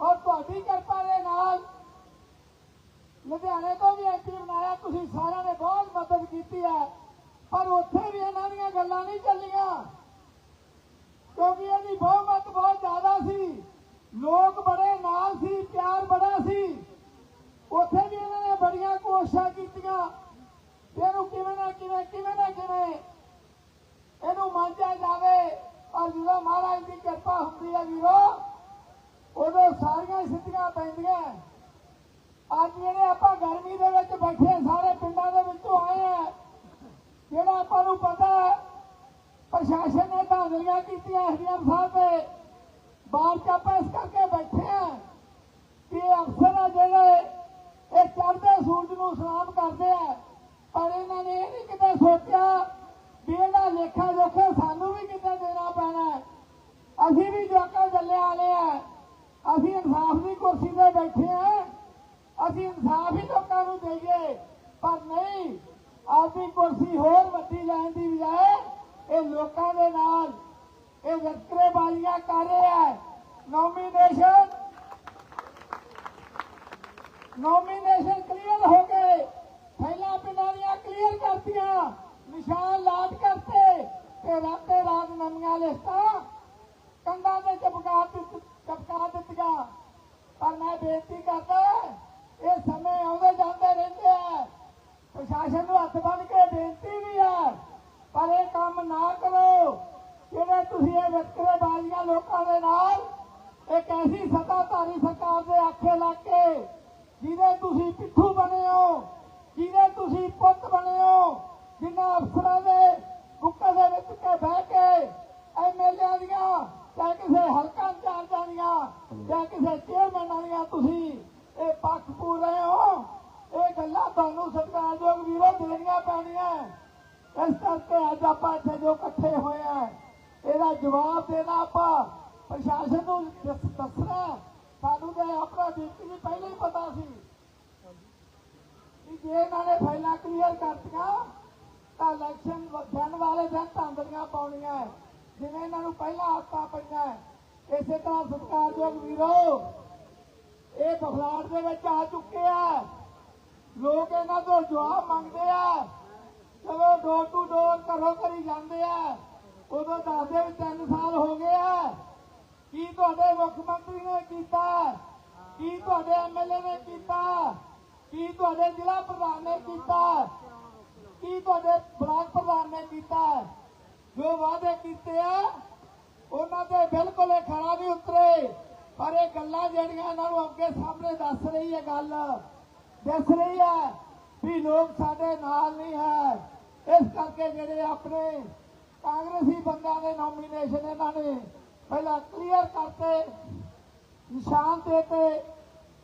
ਔਰ ਤੁਹਾਡੀ ਕਿਰਪਾ ਦੇ ਨਾਲ ਲੁਧਿਆਣੇ ਤੋਂ ਵੀ ਐਮਪੀ ਬਣਾਇਆ। ਤੁਸੀਂ ਸਾਰਿਆਂ ਨੇ ਬਹੁਤ ਮਦਦ ਕੀਤੀ ਹੈ। ਪਰ ਉੱਥੇ ਵੀ ਇਹਨਾਂ ਦੀਆਂ ਗੱਲਾਂ ਨਹੀਂ ਚੱਲੀਆਂ। ਕਿਉਂਕਿ ਇਹਦੀ ਬਹੁਮਤ ਬਹੁਤ ਜ਼ਿਆਦਾ ਸੀ। ਲੋਕ ਬੜੇ ਨਾਲ ਸੀ, ਪਿਆਰ ਬੜਾ ਸੀ। ਉੱਥੇ ਕੋਸ਼ਿਸ਼ਾਂ ਕੀਤੀਆਂ ਇਹਨੂੰ ਕਿਵੇਂ ਨਾ ਕਿਵੇਂ ਕਿਵੇਂ ਨਾ ਕਿਵੇਂ ਇਹਨੂੰ ਮੰਨਿਆ ਜਾਵੇ। ਔਰ ਜਦੋਂ ਮਹਾਰਾਜ ਦੀ ਕਿਰਪਾ ਹੁੰਦੀ ਹੈ ਵੀਰੋ, ਉਦੋਂ ਸਾਰੀਆਂ ਸਿੱਧੀਆਂ ਪੈਂਦੀਆਂ। ਅੱਜ ਜਿਹੜੇ ਆਪਾਂ ਗਰਮੀ ਦੇ ਵਿੱਚ ਬੈਠੇ ਸਾਰੇ ਪਿੰਡਾਂ ਦੇ ਵਿੱਚੋਂ ਆਏ ਆ, ਜਿਹੜਾ ਆਪਾਂ ਨੂੰ ਪਤਾ ਪ੍ਰਸ਼ਾਸਨ ਨੇ ਧਾਂਦਲੀਆਂ ਕੀਤੀਆਂ ਐਸਡੀਐਮ ਸਾਹਿਬ ਦੇ ਬਾਹਰ ਚ ਆਪਾਂ ਇਸ ਕਰਕੇ ਬੈਠੇ ਆ ਕਿ ਅਫਸਰ ਆ ਜਿਹੜੇ ਇਹ ਚੜ੍ਹਦੇ ਸੂਰਜ ਨੂੰ ਸਲਾਮ ਕਰਦੇ ਆ, ਪਰ ਇਹਨਾਂ ਨੇ ਇਹ ਨਹੀਂ ਕਿਤੇ ਸੋਚਿਆ ਵੀ ਇਹਦਾ ਲੇਖਾ ਜੋਖਾ ਸਾਨੂੰ ਵੀ ਕਿਤੇ ਦੇਣਾ ਪੈਣਾ ਅਸੀਂ ਵੀ ਜੋਕਾਂ ਜੱਲੇ ਵਾਲੇ ਆ। ਅਸੀਂ ਇਨਸਾਫ ਦੀ ਕੁਰਸੀ ਤੇ ਬੈਠੇ ਆ। ਅਸੀਂ ਇਨਸਾਫ ਹੀ ਲੋਕਾਂ ਨੂੰ ਦੇਈਏ। ਪਰ ਨਹੀਂ, ਆਪਦੀ ਕੁਰਸੀ ਹੋਰ ਵੱਡੀ ਲੈਣ ਦੀ ਬਜਾਏ ਇਹ ਲੋਕਾਂ ਦੇ ਨਾਲ ਇਹ ਵਿਤਕਰੇਬਾਜ਼ੀਆਂ ਕਰ ਰਿਹਾ ਨੋਮੀਨੇਸ਼ਨ ਨੋਮੀਨੇਸ਼ਨ ਕਲੀਅਰ ਹੋ ਗਏ। ਪਹਿਲਾਂ ਪਿੰਡਾਂ ਕਲੀਅਰ ਕਰਤੀਆਂ। ਨਿਸ਼ਾਨ ਲਾਟ ਕਰਤੇ ਤੇ ਰਾਤੇ ਰਾਤ ਨਵੀਆਂ ਲਿਸਟਾਂ ਕੰਧਾਂ ਤੇ ਚਪਕਾ ਚਪਕਾ ਦਿੱਤੀਆਂ। ਪਰ ਮੈਂ ਬੇਨਤੀ ਕਰਦਾ, ਇਹ ਸਮੇਂ ਆਉਂਦੇ ਜਾਂਦੇ ਰਹਿੰਦੇ ਆ। ਪ੍ਰਸ਼ਾਸਨ ਨੂੰ ਹੱਥ ਬੰਨ ਕੇ ਬੇਨਤੀ ਵੀ ਹੈ ਪਰ ਇਹ ਕੰਮ ਨਾ ਕਰੋ। ਜਿਹੜੇ ਤੁਸੀਂ ਇਹ ਵਿਤਕਰੇ ਬਾਜ਼ੀਆਂ ਲੋਕਾਂ ਦੇ ਨਾਲ ਇੱਕ ਐਸੀ ਸੱਤਾਧਾਰੀ ਸਰਕਾਰ ਦੇ ਆਖੇ ਜਿਹਦੇ ਤੁਸੀਂ ਪਿੱਠੂ ਬਣੇ ਹੋ, ਜਿਹਦੇ ਤੁਸੀਂ ਪੁੱਤ ਬਣੇ ਹੋ ਜਿਨ੍ਹਾਂ ਅਫਸਰਾਂ ਦੇ ਕੁੱਕਾ ਦੇ ਵਿੱਚ ਕੇ ਬਹਿ ਕੇ ਐਮਐਲਏ ਦੀਆਂ ਚਾਹੇ ਕਿਸੇ ਹਲਕਾ ਇੰਚਾਰਜਾਂ ਦੀਆਂ ਚਾਹੇ ਕਿਸੇ ਚੇਅਰਮੈਨਾਂ ਦੀਆਂ ਤੁਸੀਂ ਇਹ ਪੱਖ ਪੂਰ ਰਹੇ ਹੋ, ਇਹ ਗੱਲਾਂ ਤੁਹਾਨੂੰ ਸਤਿਕਾਰਯੋਗ ਵੀਰੋ ਦੇਣੀਆਂ ਪੈਣੀਆਂ। ਇਸ ਕਰਕੇ ਅੱਜ ਆਪਾਂ ਇੱਥੇ ਜੋ ਇਕੱਠੇ ਹੋਏ ਆ, ਇਹਦਾ ਜਵਾਬ ਦੇਣਾ ਆਪਾਂ ਪ੍ਰਸ਼ਾਸਨ ਨੂੰ ਦੱਸਣਾ। ਸਾਨੂੰ ਤਾਂ ਆਪਣਾ ਡਿਊਟੀ ਵੀ ਪਹਿਲਾਂ ਹੀ ਪਤਾ ਸੀ। ਕਿ ਜੇ ਇਹਨਾਂ ਨੇ ਫਾਈਲਾਂ ਕਲੀਅਰ ਕਰਤੀਆਂ, ਤਾਂ ਇਲੈਕਸ਼ਨ ਦਿਨ ਵਾਲੇ ਦਿਨ ਧਾਂਦਲੀਆਂ ਪਾਉਣੀਆਂ ਜਿਵੇਂ ਇਹਨਾਂ ਨੂੰ ਪਹਿਲਾਂ ਆਦਤਾਂ ਪਈਆਂ ਇਸੇ ਤਰ੍ਹਾਂ ਸਤਿਕਾਰਯੋਗ ਵੀਰੋ, ਇਹ ਬਖਲਾੜ ਦੇ ਵਿੱਚ ਆ ਚੁੱਕੇ ਆ। ਲੋਕ ਇਹਨਾਂ ਤੋਂ ਜਵਾਬ ਮੰਗਦੇ ਆ। ਚਲੋ ਡੋਰ ਟੂ ਡੋਰ ਘਰੋਂ ਘਰੀ ਜਾਂਦੇ ਆ, ਉਦੋਂ ਦੱਸਦੇ ਵੀ 3 ਸਾਲ ਹੋ ਗਏ ਆ। ਕੀ ਤੁਹਾਡੇ ਮੁੱਖ ਮੰਤਰੀ ਨੇ ਕੀਤਾ? ਕੀ ਤੁਹਾਡੇ ਐਮਐਲਏ ਨੇ ਕੀਤਾ? ਕੀ ਤੁਹਾਡੇ ਜ਼ਿਲ੍ਹਾ ਪ੍ਰਧਾਨ ਨੇ ਕੀਤਾ? ਕੀ ਤੁਹਾਡੇ ਬਲਾਕ ਪ੍ਰਧਾਨ ਨੇ ਕੀਤਾ? ਜੋ ਵਾਅਦੇ ਕੀਤੇ ਆ, ਉਹਨਾਂ ਤੇ ਬਿਲਕੁਲ ਇਹ ਖਰਾ ਨਹੀਂ ਉਤਰੇ। ਪਰ ਇਹ ਗੱਲਾਂ ਜਿਹੜੀਆਂ ਇਹਨਾਂ ਨੂੰ ਅੱਗੇ ਸਾਹਮਣੇ ਦੱਸ ਰਹੀ ਹੈ ਗੱਲ, ਦੱਸ ਰਹੀ ਹੈ ਵੀ ਲੋਕ ਸਾਡੇ ਨਾਲ ਨਹੀਂ ਹੈ। ਇਸ ਕਰਕੇ ਜਿਹੜੇ ਆਪਣੇ ਕਾਂਗਰਸੀ ਬੰਦਿਆਂ ਦੇ ਨੋਮੀਨੇਸ਼ਨ ਇਹਨਾਂ ਨੇ ਪਹਿਲਾਂ ਕਲੀਅਰ ਕਰਤੇ, ਨਿਸ਼ਾਨ ਦੇਤੇ,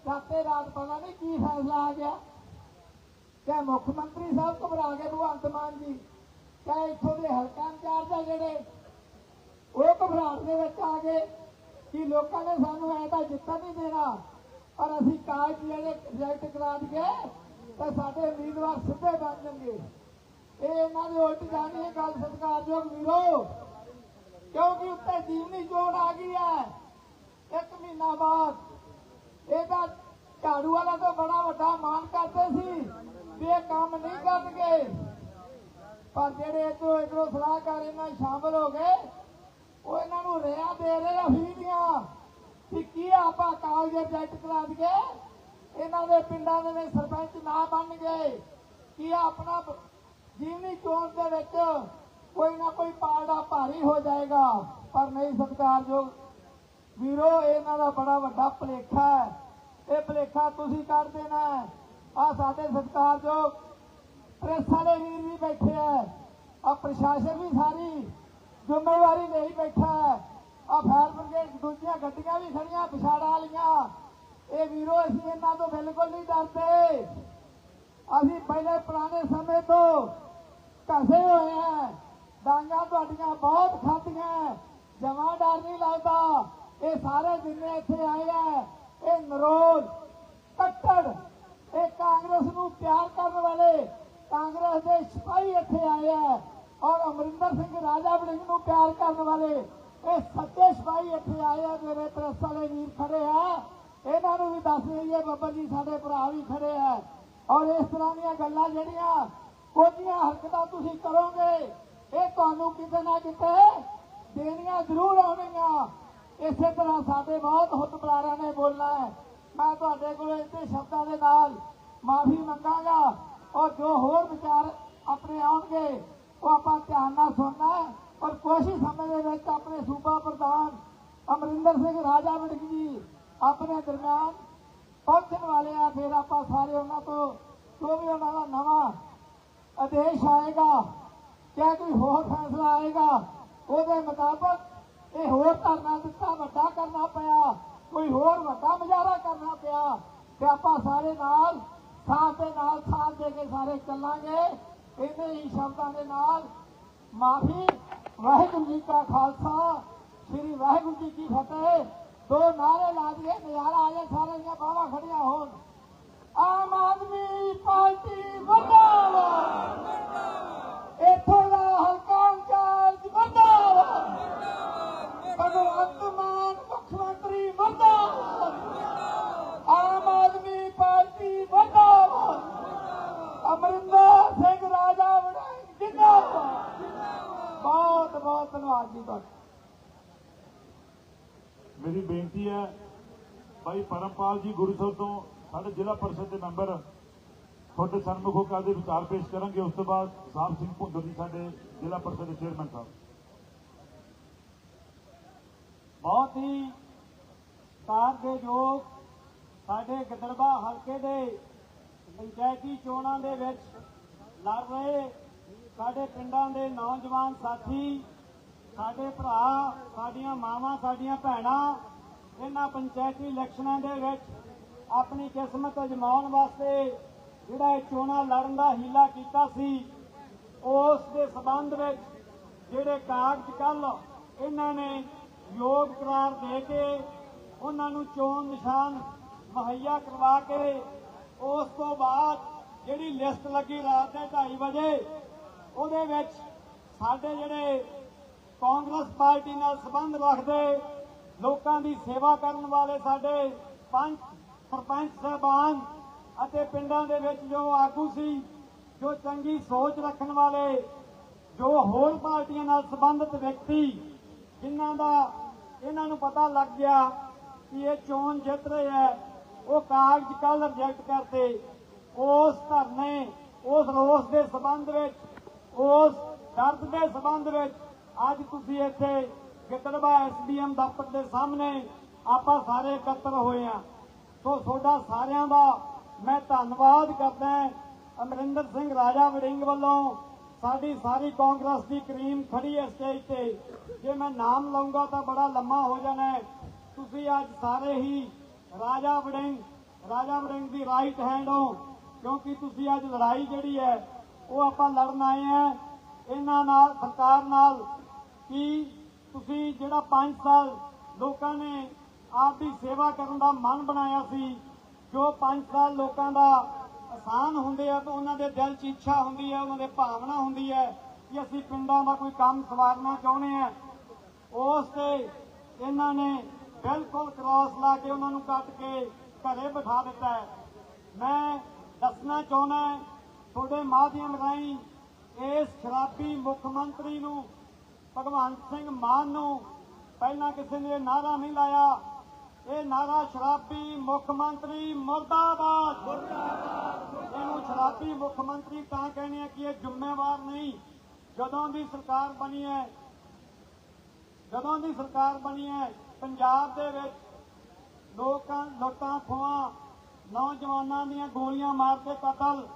ਰਾਤੇ ਰਾਤ ਪਤਾ ਨਹੀਂ ਕੀ ਫੈਸਲਾ ਆ ਗਿਆ। ਕਿ ਮੁੱਖ ਮੰਤਰੀ ਸਾਹਿਬ ਘਬਰਾ ਗਏ, ਭਗਵੰਤ ਮਾਨ ਜੀ? ਕਿ ਇੱਥੋਂ ਦੇ ਹਲਕਾ ਇੰਚਾਰਜ ਆ ਜਿਹੜੇ? ਉਹ ਘਬਰਾਹਟ ਦੇ ਵਿੱਚ ਆ ਗਏ ਕਿ ਲੋਕਾਂ ਨੇ ਸਾਨੂੰ ਐ ਤਾਂ ਜਿੱਤਣ ਨਹੀਂ ਦੇਣਾ, ਪਰ ਅਸੀਂ ਕਾਗਜ਼ ਜਿਹੜੇ ਰਿਜੈਕਟ ਕਰਾ ਦਈਏ, ਤਾਂ ਸਾਡੇ ਉਮੀਦਵਾਰ ਸਿੱਧੇ ਬਣ ਜਾਣਗੇ। ਇਹ ਇਹਨਾਂ ਦੇ ਉਲਟ ਜਾਣੀ ਹੈ ਗੱਲ ਸਤਿਕਾਰਯੋਗ ਵੀਰੋ ਕਿਉਂਕਿ ਉੱਤੇ ਜੀਵਨੀ ਚੋਣ ਆ ਗਈ ਹੈ। ਇੱਕ ਮਹੀਨਾ ਬਾਅਦ ਇਹਦਾ ਝਾੜੂ ਵਾਲਾ ਤਾਂ ਬੜਾ ਵੱਡਾ ਮਾਨ ਕਰਦੇ ਸੀ ਵੀ ਇਹ ਕੰਮ ਨਹੀਂ ਕਰਨਗੇ। ਪਰ ਜਿਹੜੇ ਇਧਰੋਂ ਇਧਰੋਂ ਸਲਾਹਕਾਰ ਇਹਨਾਂ 'ਚ ਸ਼ਾਮਲ ਹੋ ਗਏ, ਉਹ ਇਹਨਾਂ ਨੂੰ ਰਿਆ ਦੇ ਰਹੇ ਆ ਫੀ ਦੀਆਂ ਕਿ ਕੀ ਆਪਾਂ ਕਾਗਜ਼ ਜੱਟ ਕਰਾ ਦਈਏ? ਇਹਨਾਂ ਦੇ ਪਿੰਡਾਂ ਦੇ ਵਿੱਚ ਸਰਪੰਚ ਨਾ ਬਣ ਗਏ। ਕੀ ਆਪਣਾ ਜੀਵਨੀ ਚੋਣ ਦੇ ਵਿੱਚ ਕੋਈ ਨਾ ਕੋਈ ਪਾਲੜਾ ਭਾਰੀ ਹੋ ਜਾਏਗਾ। ਪਰ ਨਹੀਂ ਸਤਿਕਾਰਯੋਗ ਵੀਰੋ, ਇਹਨਾਂ ਦਾ ਬੜਾ ਵੱਡਾ ਭਲੇਖਾ ਹੈ। ਇਹ ਭਲੇਖਾ ਤੁਸੀਂ ਕਰ ਦੇਣਾ ਆ ਸਾਡੇ ਸਤਿਕਾਰਯੋਗ ਪ੍ਰੈਸ ਵਾਲੇ ਵੀਰ ਵੀ ਬੈਠੇ ਆ ਆ ਪ੍ਰਸ਼ਾਸਨ ਵੀ ਸਾਰੀ ਜ਼ਿੰਮੇਵਾਰੀ ਨਹੀਂ ਬੈਠਾ ਹੈ। ਆ ਫਾਇਰ ਬ੍ਰਿਗੇਡ ਦੂਜੀਆਂ ਗੱਡੀਆਂ ਵੀ ਖੜੀਆਂ ਪਿਛਾੜਾ ਵਾਲੀਆਂ। ਇਹ ਵੀਰੋ, ਅਸੀਂ ਇਹਨਾਂ ਤੋਂ ਬਿਲਕੁਲ ਨਹੀਂ ਡਰਦੇ। ਅਸੀਂ ਪਹਿਲੇ ਪੁਰਾਣੇ ਸਮੇਂ ਤੋਂ ਘਸੇ ਹੋਏ ਆ ਡਾਂਗਾ ਤੁਹਾਡੀਆਂ ਬਹੁਤ ਖਾਧੀਆਂ ਜਮਾ ਡਰ ਨਹੀਂ ਲੱਗਦਾ। ਇਹ ਸਾਰੇ ਜਿੰਨੇ ਇੱਥੇ ਆਏ ਆ ਇਹ ਨਰੋਲ, ਕੱਟੜ, ਇਹ ਕਾਂਗਰਸ ਨੂੰ ਪਿਆਰ ਕਰਨ ਵਾਲੇ ਕਾਂਗਰਸ ਦੇ ਸਿਪਾਹੀ ਇੱਥੇ ਆਏ ਆ ਔਰ ਅਮਰਿੰਦਰ ਸਿੰਘ ਰਾਜਾ ਵੜਿੰਗ ਨੂੰ ਪਿਆਰ ਕਰਨ ਵਾਲੇ ਇਹ ਸੱਚੇ ਸਿਪਾਹੀ ਇੱਥੇ ਆਏ ਆ ਮੇਰੇ ਪ੍ਰੈਸ ਵਾਲੇ ਵੀਰ ਖੜੇ ਆ। ਇਹਨਾਂ ਨੂੰ ਵੀ ਦੱਸ ਦਈਏ, ਬੱਬਰ ਜੀ ਸਾਡੇ ਭਰਾ ਵੀ ਖੜੇ ਆ ਔਰ ਇਸ ਤਰ੍ਹਾਂ ਦੀਆਂ ਗੱਲਾਂ ਜਿਹੜੀਆਂ ਕੋਝੀਆਂ ਹਰਕਤਾਂ ਤੁਸੀਂ ਕਰੋਗੇ ਇਹ ਤੁਹਾਨੂੰ ਕਿਤੇ ਨਾ ਕਿਤੇ ਦੇਣੀਆਂ ਜ਼ਰੂਰ ਆਉਣਗੀਆਂ। ਇਸੇ ਤਰ੍ਹਾਂ ਸਾਡੇ ਬਹੁਤ ਹੁਕਮਰਾਰਾਂ ਨੇ ਬੋਲਣਾ ਹੈ। ਮੈਂ ਤੁਹਾਡੇ ਕੋਲ ਇਸੇ ਸ਼ਬਦਾਂ ਦੇ ਨਾਲ ਮਾਫੀ ਮੰਗਾਂਗਾ ਔਰ ਜੋ ਹੋਰ ਵਿਚਾਰ ਆਪਣੇ ਆਉਣਗੇ, ਉਹ ਆਪਾਂ ਧਿਆਨ ਨਾਲ ਸੁਣਨਾ ਔਰ ਕੋਸ਼ਿਸ਼ ਸਮੇਂ ਦੇ ਵਿੱਚ ਆਪਣੇ ਸੂਬਾ ਪ੍ਰਧਾਨ ਅਮਰਿੰਦਰ ਸਿੰਘ ਰਾਜਾ ਵੜਿੰਗ ਜੀ ਆਪਣੇ ਦਰਮਿਆਨ ਪਹੁੰਚਣ ਵਾਲੇ ਆ। ਫਿਰ ਆਪਾਂ ਸਾਰੇ ਉਹਨਾਂ ਤੋਂ ਜੋ ਵੀ ਉਹਨਾਂ ਦਾ ਨਵਾਂ ਆਦੇਸ਼ ਆਏਗਾ ਜਾਂ ਕੋਈ ਹੋਰ ਫੈਸਲਾ ਆਏਗਾ, ਉਹਦੇ ਮੁਤਾਬਕ ਇਹ ਹੋਰ ਧਰਨਾ ਦਿੱਤਾ, ਵੱਡਾ ਕਰਨਾ ਪਿਆ, ਕੋਈ ਹੋਰ ਵੱਡਾ ਮੁਜ਼ਾਹਰਾ ਕਰਨਾ ਪਿਆ, ਤੇ ਆਪਾਂ ਸਾਰੇ ਨਾਲ, ਸਾਥ ਦੇ ਨਾਲ, ਸਾਥ ਦੇ ਕੇ ਸਾਰੇ ਚੱਲਾਂਗੇ। ਇਹਨੇ ਹੀ ਸ਼ਬਦਾਂ ਦੇ ਨਾਲ ਮਾਫੀ, ਵਾਹਿਗੁਰੂ ਜੀ ਕਾ ਖਾਲਸਾ, ਸ੍ਰੀ ਵਾਹਿਗੁਰੂ ਜੀ ਕੀ ਫਤਿਹ। ਦੋ ਨਾਰੇ ਲਾ ਦਈਏ, ਨਜ਼ਾਰਾ ਆ ਜਾਏ ਸਾਰੇ ਦੀਆਂ ਬਾਹਾਂ ਖੜੀਆਂ ਹੋਣ। ਆਮ ਆਦਮੀ ਪਾਰਟੀ ਵਰਦਾਵਾ ਇੱਥੋਂ ਦਾ ਹਲਕਾ ਇੰਚਾਰਜ ਵਰਦਾਵਾ ਭਗਵੰਤ ਮਾਨ ਮੁੱਖ ਮੰਤਰੀ ਵਰਦਾਵਾ ਆਮ ਆਦਮੀ ਪਾਰਟੀ ਵਰਦਾਵਾ ਅਮਰਿੰਦਰ ਸਿੰਘ ਰਾਜਾ ਵੜਿੰਗ ਜਿੰਦਾਬਾਦ ਬਹੁਤ ਬਹੁਤ ਧੰਨਵਾਦ ਜੀ ਤੁਹਾਡਾ ਮੇਰੀ ਬੇਨਤੀ ਹੈ ਭਾਈ ਪਰਮਪਾਲ ਜੀ ਗੁਰੂਸਰ ਤੋਂ ਸਾਡੇ ਜ਼ਿਲ੍ਹਾ ਪਰਿਸ਼ਦ ਦੇ ਮੈਂਬਰ ਤੁਹਾਡੇ ਸਨਮੁਖ ਹੋ ਕੇ ਵਿਚਾਰ ਪੇਸ਼ ਕਰਨਗੇ। ਉਸ ਤੋਂ ਬਾਅਦ ਸਾਹਿਬ ਸਿੰਘ ਭੁੰਦਰ ਜੀ ਸਾਡੇ ਜ਼ਿਲ੍ਹਾ ਪਰਿਸ਼ਦ ਦੇ ਚੇਅਰਮੈਨ ਸਾਹਿਬ। ਬਹੁਤ ਹੀ ਸਤਿਕਾਰ ਦੇ ਯੋਗ ਸਾਡੇ ਗਿੱਦੜਬਾ ਹਲਕੇ ਦੇ ਪੰਚਾਇਤੀ ਚੋਣਾਂ ਦੇ ਵਿੱਚ ਲੜ ਰਹੇ ਸਾਡੇ ਪਿੰਡਾਂ ਦੇ ਨੌਜਵਾਨ ਸਾਥੀ, ਸਾਡੇ ਭਰਾ, ਸਾਡੀਆਂ ਮਾਵਾਂ, ਸਾਡੀਆਂ ਭੈਣਾਂ, ਇਹਨਾਂ ਪੰਚਾਇਤੀ ਇਲੈਕਸ਼ਨਾਂ ਦੇ ਵਿੱਚ ਆਪਣੀ ਕਿਸਮਤ ਅਜਮਾਉਣ ਵਾਸਤੇ ਜਿਹੜਾ ਇਹ ਚੋਣਾਂ ਲੜਨ ਦਾ ਹੀਲਾ ਕੀਤਾ ਸੀ, ਉਸ ਦੇ ਸਬੰਧ ਵਿੱਚ ਜਿਹੜੇ ਕਾਗਜ਼ ਕੱਲ ਇਹਨਾਂ ਨੇ ਯੋਗ ਕਰਾਰ ਦੇ ਕੇ ਉਹਨਾਂ ਨੂੰ ਚੋਣ ਨਿਸ਼ਾਨ ਮੁਹੱਈਆ ਕਰਵਾ ਕੇ ਉਸ ਤੋਂ ਬਾਅਦ ਜਿਹੜੀ ਲਿਸਟ ਲੱਗੀ ਰਾਤ ਦੇ 2:30 ਵਜੇ, ਉਹਦੇ ਵਿੱਚ ਸਾਡੇ ਜਿਹੜੇ ਕਾਂਗਰਸ ਪਾਰਟੀ ਨਾਲ ਸੰਬੰਧ ਰੱਖਦੇ ਲੋਕਾਂ ਦੀ ਸੇਵਾ ਕਰਨ ਵਾਲੇ ਸਾਡੇ ਪੰਚ ਸਰਪੰਚ ਸਾਹਿਬਾਨ ਅਤੇ ਪਿੰਡਾਂ ਦੇ ਵਿੱਚ ਜੋ ਆਗੂ ਸੀ, ਜੋ ਚੰਗੀ ਸੋਚ ਰੱਖਣ ਵਾਲੇ, ਜੋ ਹੋਰ ਪਾਰਟੀਆਂ ਨਾਲ ਸੰਬੰਧਿਤ ਵਿਅਕਤੀ, ਜਿਨ੍ਹਾਂ ਦਾ ਇਹਨਾਂ ਨੂੰ ਪਤਾ ਲੱਗ ਗਿਆ ਕਿ ਇਹ ਚੋਣ ਜਿੱਤ ਰਹੇ ਹੈ ਉਹ ਕਾਗਜ਼ ਕੱਲ ਰਿਜੈਕਟ ਕਰਤੇ। ਉਸ ਧਰਨੇ, ਉਸ ਰੋਸ ਦੇ ਸੰਬੰਧ ਵਿੱਚ, ਉਸ ਦਰਦ ਦੇ ਸੰਬੰਧ ਵਿੱਚ ਅੱਜ ਤੁਸੀਂ ਇੱਥੇ ਗਿੱਦੜਵਾ ਐਸਡੀਐਮ ਦਫ਼ਤਰ ਦੇ ਸਾਹਮਣੇ ਆਪਾਂ ਸਾਰੇ ਇਕੱਤਰ ਹੋਏ ਆ ਸੋ ਤੁਹਾਡਾ ਸਾਰਿਆਂ ਦਾ ਮੈਂ ਧੰਨਵਾਦ ਕਰਦਾ ਅਮਰਿੰਦਰ ਸਿੰਘ ਰਾਜਾ ਵੜਿੰਗ ਵੱਲੋਂ। ਸਾਡੀ ਸਾਰੀ ਕਾਂਗਰਸ ਦੀ ਕਰੀਮ ਖੜੀ ਹੈ ਸਟੇਜ ਤੇ। ਜੇ ਮੈਂ ਨਾਮ ਲਵਾਂਗਾ ਤਾਂ ਬੜਾ ਲੰਮਾ ਹੋ ਜਾਣਾ ਤੁਸੀਂ ਅੱਜ ਸਾਰੇ ਹੀ ਰਾਜਾ ਵੜਿੰਗ ਰਾਜਾ ਵੜਿੰਗ ਦੀ ਰਾਈਟ ਹੈਂਡ ਹੋ, ਕਿਉਂਕਿ ਤੁਸੀਂ ਅੱਜ ਲੜਾਈ ਜਿਹੜੀ ਹੈ, ਉਹ ਆਪਾਂ ਲੜਨ ਆਏ ਆ ਇਹਨਾਂ ਨਾਲ, ਸਰਕਾਰ ਨਾਲ ਕਿ ਤੁਸੀਂ ਜਿਹੜਾ 5 ਸਾਲ ਲੋਕਾਂ ਨੇ ਆਪ ਦੀ ਸੇਵਾ ਕਰਨ ਦਾ ਮਨ ਬਣਾਇਆ ਸੀ। ਜੋ 5 ਸਾਲ ਲੋਕਾਂ ਦਾ ਆਸਾਨ ਹੁੰਦੇ ਆ, ਤਾਂ ਉਹਨਾਂ ਦੇ ਦਿਲ 'ਚ ਇੱਛਾ ਹੁੰਦੀ ਹੈ ਉਹਨਾਂ ਦੇ ਭਾਵਨਾ ਹੁੰਦੀ ਹੈ ਕਿ ਅਸੀਂ ਪਿੰਡਾਂ ਦਾ ਕੋਈ ਕੰਮ ਸਵਾਰਨਾ ਚਾਹੁੰਦੇ ਆ। ਉਸ ਤੇ ਇਹਨਾਂ ਨੇ ਬਿਲਕੁਲ ਕ੍ਰਾਸ ਲਾ ਕੇ ਉਹਨਾਂ ਨੂੰ ਕੱਟ ਕੇ ਘਰੇ ਬਿਠਾ ਦਿੱਤਾ ਹੈ। ਮੈਂ ਦੱਸਣਾ ਚਾਹੁੰਦਾ ਤੁਹਾਡੇ ਮਾਧਿਅਮ ਰਾਹੀਂ ਇਸ ਸ਼ਰਾਬੀ ਮੁੱਖ ਮੰਤਰੀ ਨੂੰ ਭਗਵੰਤ ਸਿੰਘ ਮਾਨ ਨੂੰ ਪਹਿਲਾਂ ਕਿਸੇ ਨੇ ਨਾਰਾ ਨਹੀਂ ਲਾਇਆ ਇਹ ਨਾਰਾ ਸ਼ਰਾਬੀ ਮੁੱਖ ਮੰਤਰੀ ਮੁਰਦਾਬਾਦ। ਇਹਨੂੰ ਸ਼ਰਾਬੀ ਮੁੱਖ ਮੰਤਰੀ ਤਾਂ ਕਹਿੰਦੇ ਆ ਕਿ ਇਹ ਜ਼ਿੰਮੇਵਾਰ ਨਹੀਂ। ਜਦੋਂ ਦੀ ਸਰਕਾਰ ਬਣੀ ਹੈ, ਜਦੋਂ ਦੀ ਸਰਕਾਰ ਬਣੀ ਹੈ, ਪੰਜਾਬ ਦੇ ਵਿੱਚ ਲੋਕਾਂ, ਲੁੱਟਾਂ ਖੋਹਾਂ, ਨੌਜਵਾਨਾਂ ਦੀਆਂ ਗੋਲੀਆਂ ਮਾਰ ਕੇ ਕਤਲ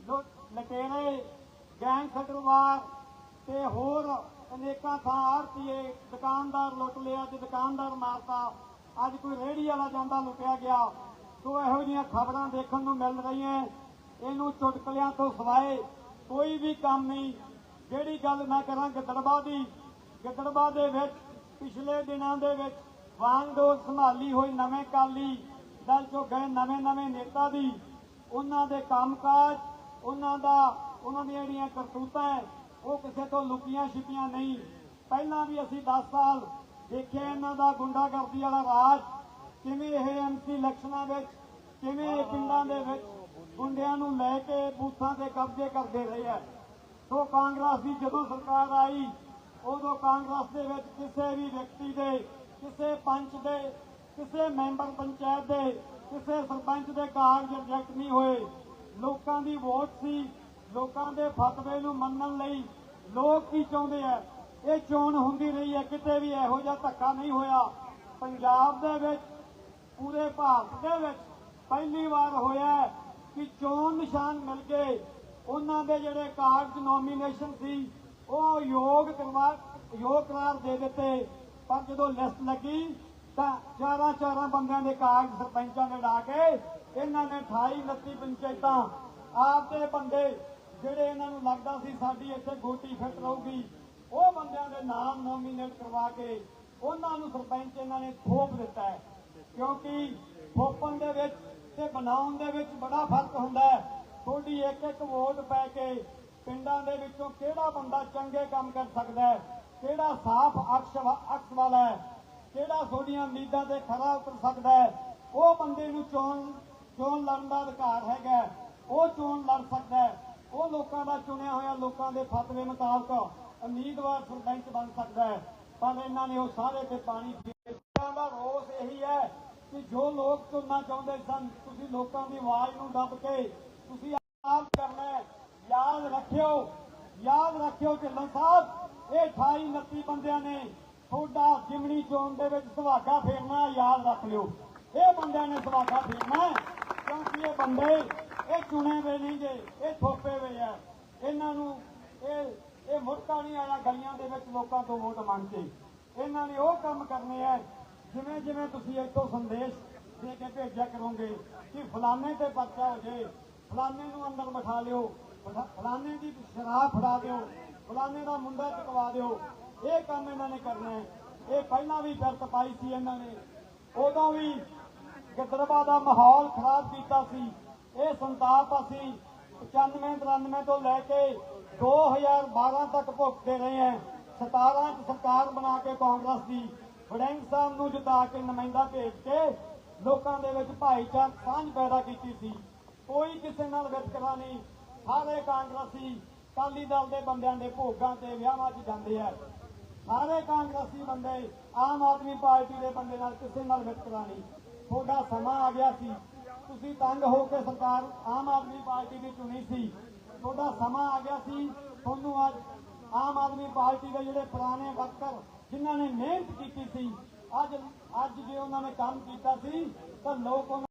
ਲੁੱਟ- ਗੈਂਗ ਸ਼ਟਰਵਾਰ ਤੇ ਹੋਰ ਅਨੇਕਾਂ ਥਾਂ ਆੜਤੀਏ ਦੁਕਾਨਦਾਰ ਲੁੱਟ ਲਿਆ ਤੇ ਦੁਕਾਨਦਾਰ ਮਾਰਤਾ। ਅੱਜ ਕੋਈ ਰੇਹੜੀ ਵਾਲਾ ਜਾਂਦਾ ਲੁੱਟਿਆ ਗਿਆ। ਸੋ ਇਹੋ ਜਿਹੀਆਂ ਖਬਰਾਂ ਦੇਖਣ ਨੂੰ ਮਿਲ ਰਹੀਆਂ ਇਹਨੂੰ ਚੁਟਕਲਿਆਂ ਤੋਂ ਸਵਾਏ ਕੋਈ ਵੀ ਕੰਮ ਨਹੀਂ। ਜਿਹੜੀ ਗੱਲ ਮੈਂ ਕਰਾਂ ਗਿੱਦੜਬਾ ਦੀ ਗਿੱਦੜਬਾ ਦੇ ਵਿੱਚ ਪਿਛਲੇ ਦਿਨਾਂ ਦੇ ਵਿੱਚ ਵਾਂਗਡੋਰ ਸੰਭਾਲੀ ਹੋਈ ਨਵੇਂ ਕਾਲੀ ਦਲ ਚੋਂ ਗਏ ਨਵੇਂ ਨਵੇਂ ਨੇਤਾ ਦੀ। ਉਹਨਾਂ ਦੇ ਕੰਮਕਾਜ ਉਹਨਾਂ ਦਾ ਉਹਨਾਂ ਦੀਆਂ ਜਿਹੜੀਆਂ ਕਰਤੂਤਾਂ ਹੈ, ਉਹ ਕਿਸੇ ਤੋਂ ਲੁਕੀਆਂ ਛਿਪੀਆਂ ਨਹੀਂ। ਪਹਿਲਾਂ ਵੀ ਅਸੀਂ 10 ਸਾਲ ਦੇਖਿਆ ਇਹਨਾਂ ਦਾ ਗੁੰਡਾਗਰਦੀ ਵਾਲਾ ਰਾਜ, ਕਿਵੇਂ ਇਹ ਐਮਸੀ ਇਲੈਕਸ਼ਨਾਂ ਵਿੱਚ, ਕਿਵੇਂ ਇਹ ਪਿੰਡਾਂ ਦੇ ਵਿੱਚ ਗੁੰਡਿਆਂ ਨੂੰ ਲੈ ਕੇ ਬੂਥਾਂ ਤੇ ਕਬਜ਼ੇ ਕਰਦੇ ਰਹੇ ਆ। ਸੋ ਕਾਂਗਰਸ ਦੀ ਜਦੋਂ ਸਰਕਾਰ ਆਈ, ਉਦੋਂ ਕਾਂਗਰਸ ਦੇ ਵਿੱਚ ਕਿਸੇ ਵੀ ਵਿਅਕਤੀ ਦੇ, ਕਿਸੇ ਪੰਚ ਦੇ, ਕਿਸੇ ਮੈਂਬਰ ਪੰਚਾਇਤ ਦੇ, ਕਿਸੇ ਸਰਪੰਚ ਦੇ ਕਾਗਜ਼ ਰਿਜੈਕਟ ਨਹੀਂ ਹੋਏ। ਲੋਕਾਂ ਦੀ ਵੋਟ ਸੀ, ਲੋਕਾਂ ਦੇ ਫਤਵੇ ਨੂੰ ਮੰਨਣ ਲਈ ਲੋਕ ਕੀ ਚਾਹੁੰਦੇ ਆ? ਇਹ ਚੋਣ ਹੁੰਦੀ ਰਹੀ ਹੈ, ਕਿਤੇ ਵੀ ਇਹੋ ਜਿਹਾ ਧੱਕਾ ਨਹੀਂ ਹੋਇਆ। ਪੰਜਾਬ ਦੇ ਵਿੱਚ, ਪੂਰੇ ਭਾਰਤ ਦੇ ਵਿੱਚ ਪਹਿਲੀ ਵਾਰ ਹੋਇਆ ਕਿ ਚੋਣ ਨਿਸ਼ਾਨ ਮਿਲ ਗਏ। ਉਹਨਾਂ ਦੇ ਜਿਹੜੇ ਕਾਰਡ ਨੋਮੀਨੇਸ਼ਨ ਸੀ, ਉਹ ਯੋਗ ਕਰਵਾ ਯੋਗ ਕਰਾਰ ਦੇ ਦਿੱਤੇ। ਪਰ ਜਦੋਂ ਲਿਸਟ ਲੱਗੀ, ਤਾਂ ਚਾਰਾਂ ਚਾਰਾਂ ਬੰਦਿਆਂ ਦੇ ਕਾਗਜ਼ ਸਰਪੰਚਾਂ ਨੇ ਲਾ ਕੇ ਇਹਨਾਂ ਨੇ 28 29 ਪੰਚਾਇਤਾਂ, ਆਪਦੇ ਬੰਦੇ ਜਿਹੜੇ ਇਹਨਾਂ ਨੂੰ ਲੱਗਦਾ ਸੀ ਸਾਡੀ ਇੱਥੇ ਗੋਟੀ ਫਿੱਟ ਰਹੂਗੀ ਉਹ ਬੰਦਿਆਂ ਦੇ ਨਾਮ ਨੋਮੀਨੇਟ ਕਰਵਾ ਕੇ ਉਹਨਾਂ ਨੂੰ ਸਰਪੰਚ ਇਹਨਾਂ ਨੇ ਥੋਪ ਦਿੱਤਾ ਹੈ। ਕਿਉਂਕਿ ਥੋਪਣ ਦੇ ਵਿੱਚ ਤੇ ਬਣਾਉਣ ਦੇ ਵਿੱਚ ਬੜਾ ਫ਼ਰਕ ਹੁੰਦਾ ਹੈ। ਤੁਹਾਡੀ ਇੱਕ ਇੱਕ ਵੋਟ ਪੈ ਕੇ ਪਿੰਡਾਂ ਦੇ ਵਿੱਚੋਂ ਕਿਹੜਾ ਬੰਦਾ ਚੰਗੇ ਕੰਮ ਕਰ ਸਕਦਾ ਹੈ? ਕਿਹੜਾ ਸਾਫ਼ ਅਕਸ਼ ਅਕਸ਼ ਵਾਲਾ ਹੈ? ਕਿਹੜਾ ਤੁਹਾਡੀਆਂ ਉਮੀਦਾਂ ਤੇ ਖਰਾ ਉਤਰ ਸਕਦਾ ਹੈ? ਉਹ ਬੰਦੇ ਨੂੰ ਚੋਣ ਚੋਣ ਲੜਨ ਦਾ ਅਧਿਕਾਰ ਹੈਗਾ ਉਹ ਚੋਣ ਲੜ ਸਕਦਾ ਹੈ। ਉਹ ਲੋਕਾਂ ਦਾ ਚੁਣਿਆ ਹੋਇਆ ਲੋਕਾਂ ਦੇ ਫਤਵੇ ਮੁਤਾਬਕ ਉਮੀਦਵਾਰ ਸਰਪੰਚ ਬਣ ਸਕਦਾ ਹੈ। ਪਰ ਇਹਨਾਂ ਨੇ ਉਹ ਸਾਰੇ ਤੇ ਪਾਣੀ ਫੇਰਿਆ ਦਾ ਰੋਸ ਇਹੀ ਹੈ ਕਿ ਜੋ ਲੋਕ ਚੁਣਨਾ ਚਾਹੁੰਦੇ ਸਨ, ਤੁਸੀਂ ਲੋਕਾਂ ਦੀ ਆਵਾਜ਼ ਨੂੰ ਦੱਬ ਕੇ ਤੁਸੀਂ ਆਪ ਕਰਨਾ ਯਾਦ ਰੱਖਿਓ ਯਾਦ ਰੱਖਿਓ ਢਿੱਲੋਂ ਸਾਹਿਬ, ਇਹ 28 29 ਬੰਦਿਆਂ ਨੇ ਤੁਹਾਡਾ ਜਿਮਣੀ ਚੋਣ ਦੇ ਵਿੱਚ ਸੁਹਾਗਾ ਫੇਰਨਾ ਯਾਦ ਰੱਖ ਲਿਓ। ਇਹ ਬੰਦਿਆਂ ਨੇ ਸੁਹਾਗਾ ਫੇਰਨਾ ਕਿਉਂਕਿ ਇਹ ਬੰਦੇ ਇਹ ਚੁਣੇ ਹੋਏ ਨਹੀਂ ਜੇ ਇਹ ਥੋਪੇ ਹੋਏ ਆ। ਇਹਨਾਂ ਨੂੰ ਇਹ ਇਹ ਮੁੜਕਾ ਨਹੀਂ ਆਇਆ ਗਲੀਆਂ ਦੇ ਵਿੱਚ ਲੋਕਾਂ ਤੋਂ ਵੋਟ ਮੰਗ ਕੇ ਇਹਨਾਂ ਨੇ ਉਹ ਕੰਮ ਕਰਨੇ ਆ, ਜਿਵੇਂ ਜਿਵੇਂ ਤੁਸੀਂ ਇੱਥੋਂ ਸੰਦੇਸ਼ ਦੇ ਕੇ ਭੇਜਿਆ ਕਰੋਗੇ ਕਿ ਫਲਾਣੇ ਤੇ ਪਰਚਾ ਹੋ ਜੇ, ਫਲਾਣੇ ਨੂੰ ਅੰਦਰ ਬਿਠਾ ਲਿਓ ਫਲਾ- ਫਲਾਣੇ ਦੀ ਸ਼ਰਾਬ ਫੜਾ ਦਿਓ, ਫਲਾਣੇ ਦਾ ਮੁੰਡਾ ਚੁਕਵਾ ਦਿਓ। ਇਹ ਕੰਮ ਇਹਨਾਂ ਨੇ ਕਰਨਾ ਹੈ ਇਹ ਪਹਿਲਾਂ ਵੀ ਫਿਰਤ ਪਾਈ ਸੀ ਇਹਨਾਂ ਨੇ। ਉਦੋਂ ਵੀ ਗਿੱਦੜਬਾ ਦਾ ਮਾਹੌਲ ਖਰਾਬ ਕੀਤਾ ਸੀ। ਇਹ ਸੰਤਾਪ ਅਸੀਂ 95 93 ਤੋਂ ਲੈ ਕੇ 2012 ਤੱਕ ਭੁਗਤਦੇ ਰਹੇ ਹੈ। 17 ਚ ਸਰਕਾਰ ਬਣਾ ਕੇ ਕਾਂਗਰਸ ਦੀ ਵੜਿੰਗ ਸਾਹਿਬ ਨੂੰ ਜਿਤਾ ਕੇ ਨੁਮਾਇੰਦਾ ਭੇਜ ਕੇ ਲੋਕਾਂ ਦੇ ਵਿੱਚ ਭਾਈਚਾਰਕ ਸਾਂਝ ਪੈਦਾ ਕੀਤੀ ਸੀ। ਕੋਈ ਕਿਸੇ ਨਾਲ ਵਿਤਕਰਾ ਨਹੀਂ। ਸਾਰੇ ਕਾਂਗਰਸੀ ਅਕਾਲੀ ਦਲ ਦੇ ਬੰਦਿਆਂ ਦੇ ਭੋਗਾਂ ਤੇ ਵਿਆਹਾਂ 'ਚ ਜਾਂਦੇ ਆ। ਸਾਰੇ ਕਾਂਗਰਸੀ ਬੰਦੇ ਆਮ ਆਦਮੀ ਪਾਰਟੀ ਦੇ ਬੰਦੇ ਨਾਲ ਕਿਸੇ ਨਾਲ ਵਿਤਕਰਾ ਨਹੀਂ। ਤੁਹਾਡਾ ਸਮਾਂ ਆ ਗਿਆ ਸੀ। ਤੁਸੀਂ ਤੰਗ ਹੋ ਕੇ ਸਰਕਾਰ ਆਮ ਆਦਮੀ ਪਾਰਟੀ ਦੀ ਚੁਣੀ ਸੀ। ਤੁਹਾਡਾ ਸਮਾਂ ਆ ਗਿਆ ਸੀ। ਤੁਹਾਨੂੰ ਅੱਜ ਆਮ ਆਦਮੀ ਪਾਰਟੀ ਦੇ ਜਿਹੜੇ ਪੁਰਾਣੇ ਵਰਕਰ ਜਿਨ੍ਹਾਂ ਨੇ ਮਿਹਨਤ ਕੀਤੀ ਸੀ, ਅੱਜ ਅੱਜ ਜੇ ਉਹਨਾਂ ਨੇ ਕੰਮ ਕੀਤਾ ਸੀ, ਤਾਂ ਲੋਕ ਉਹਨਾਂ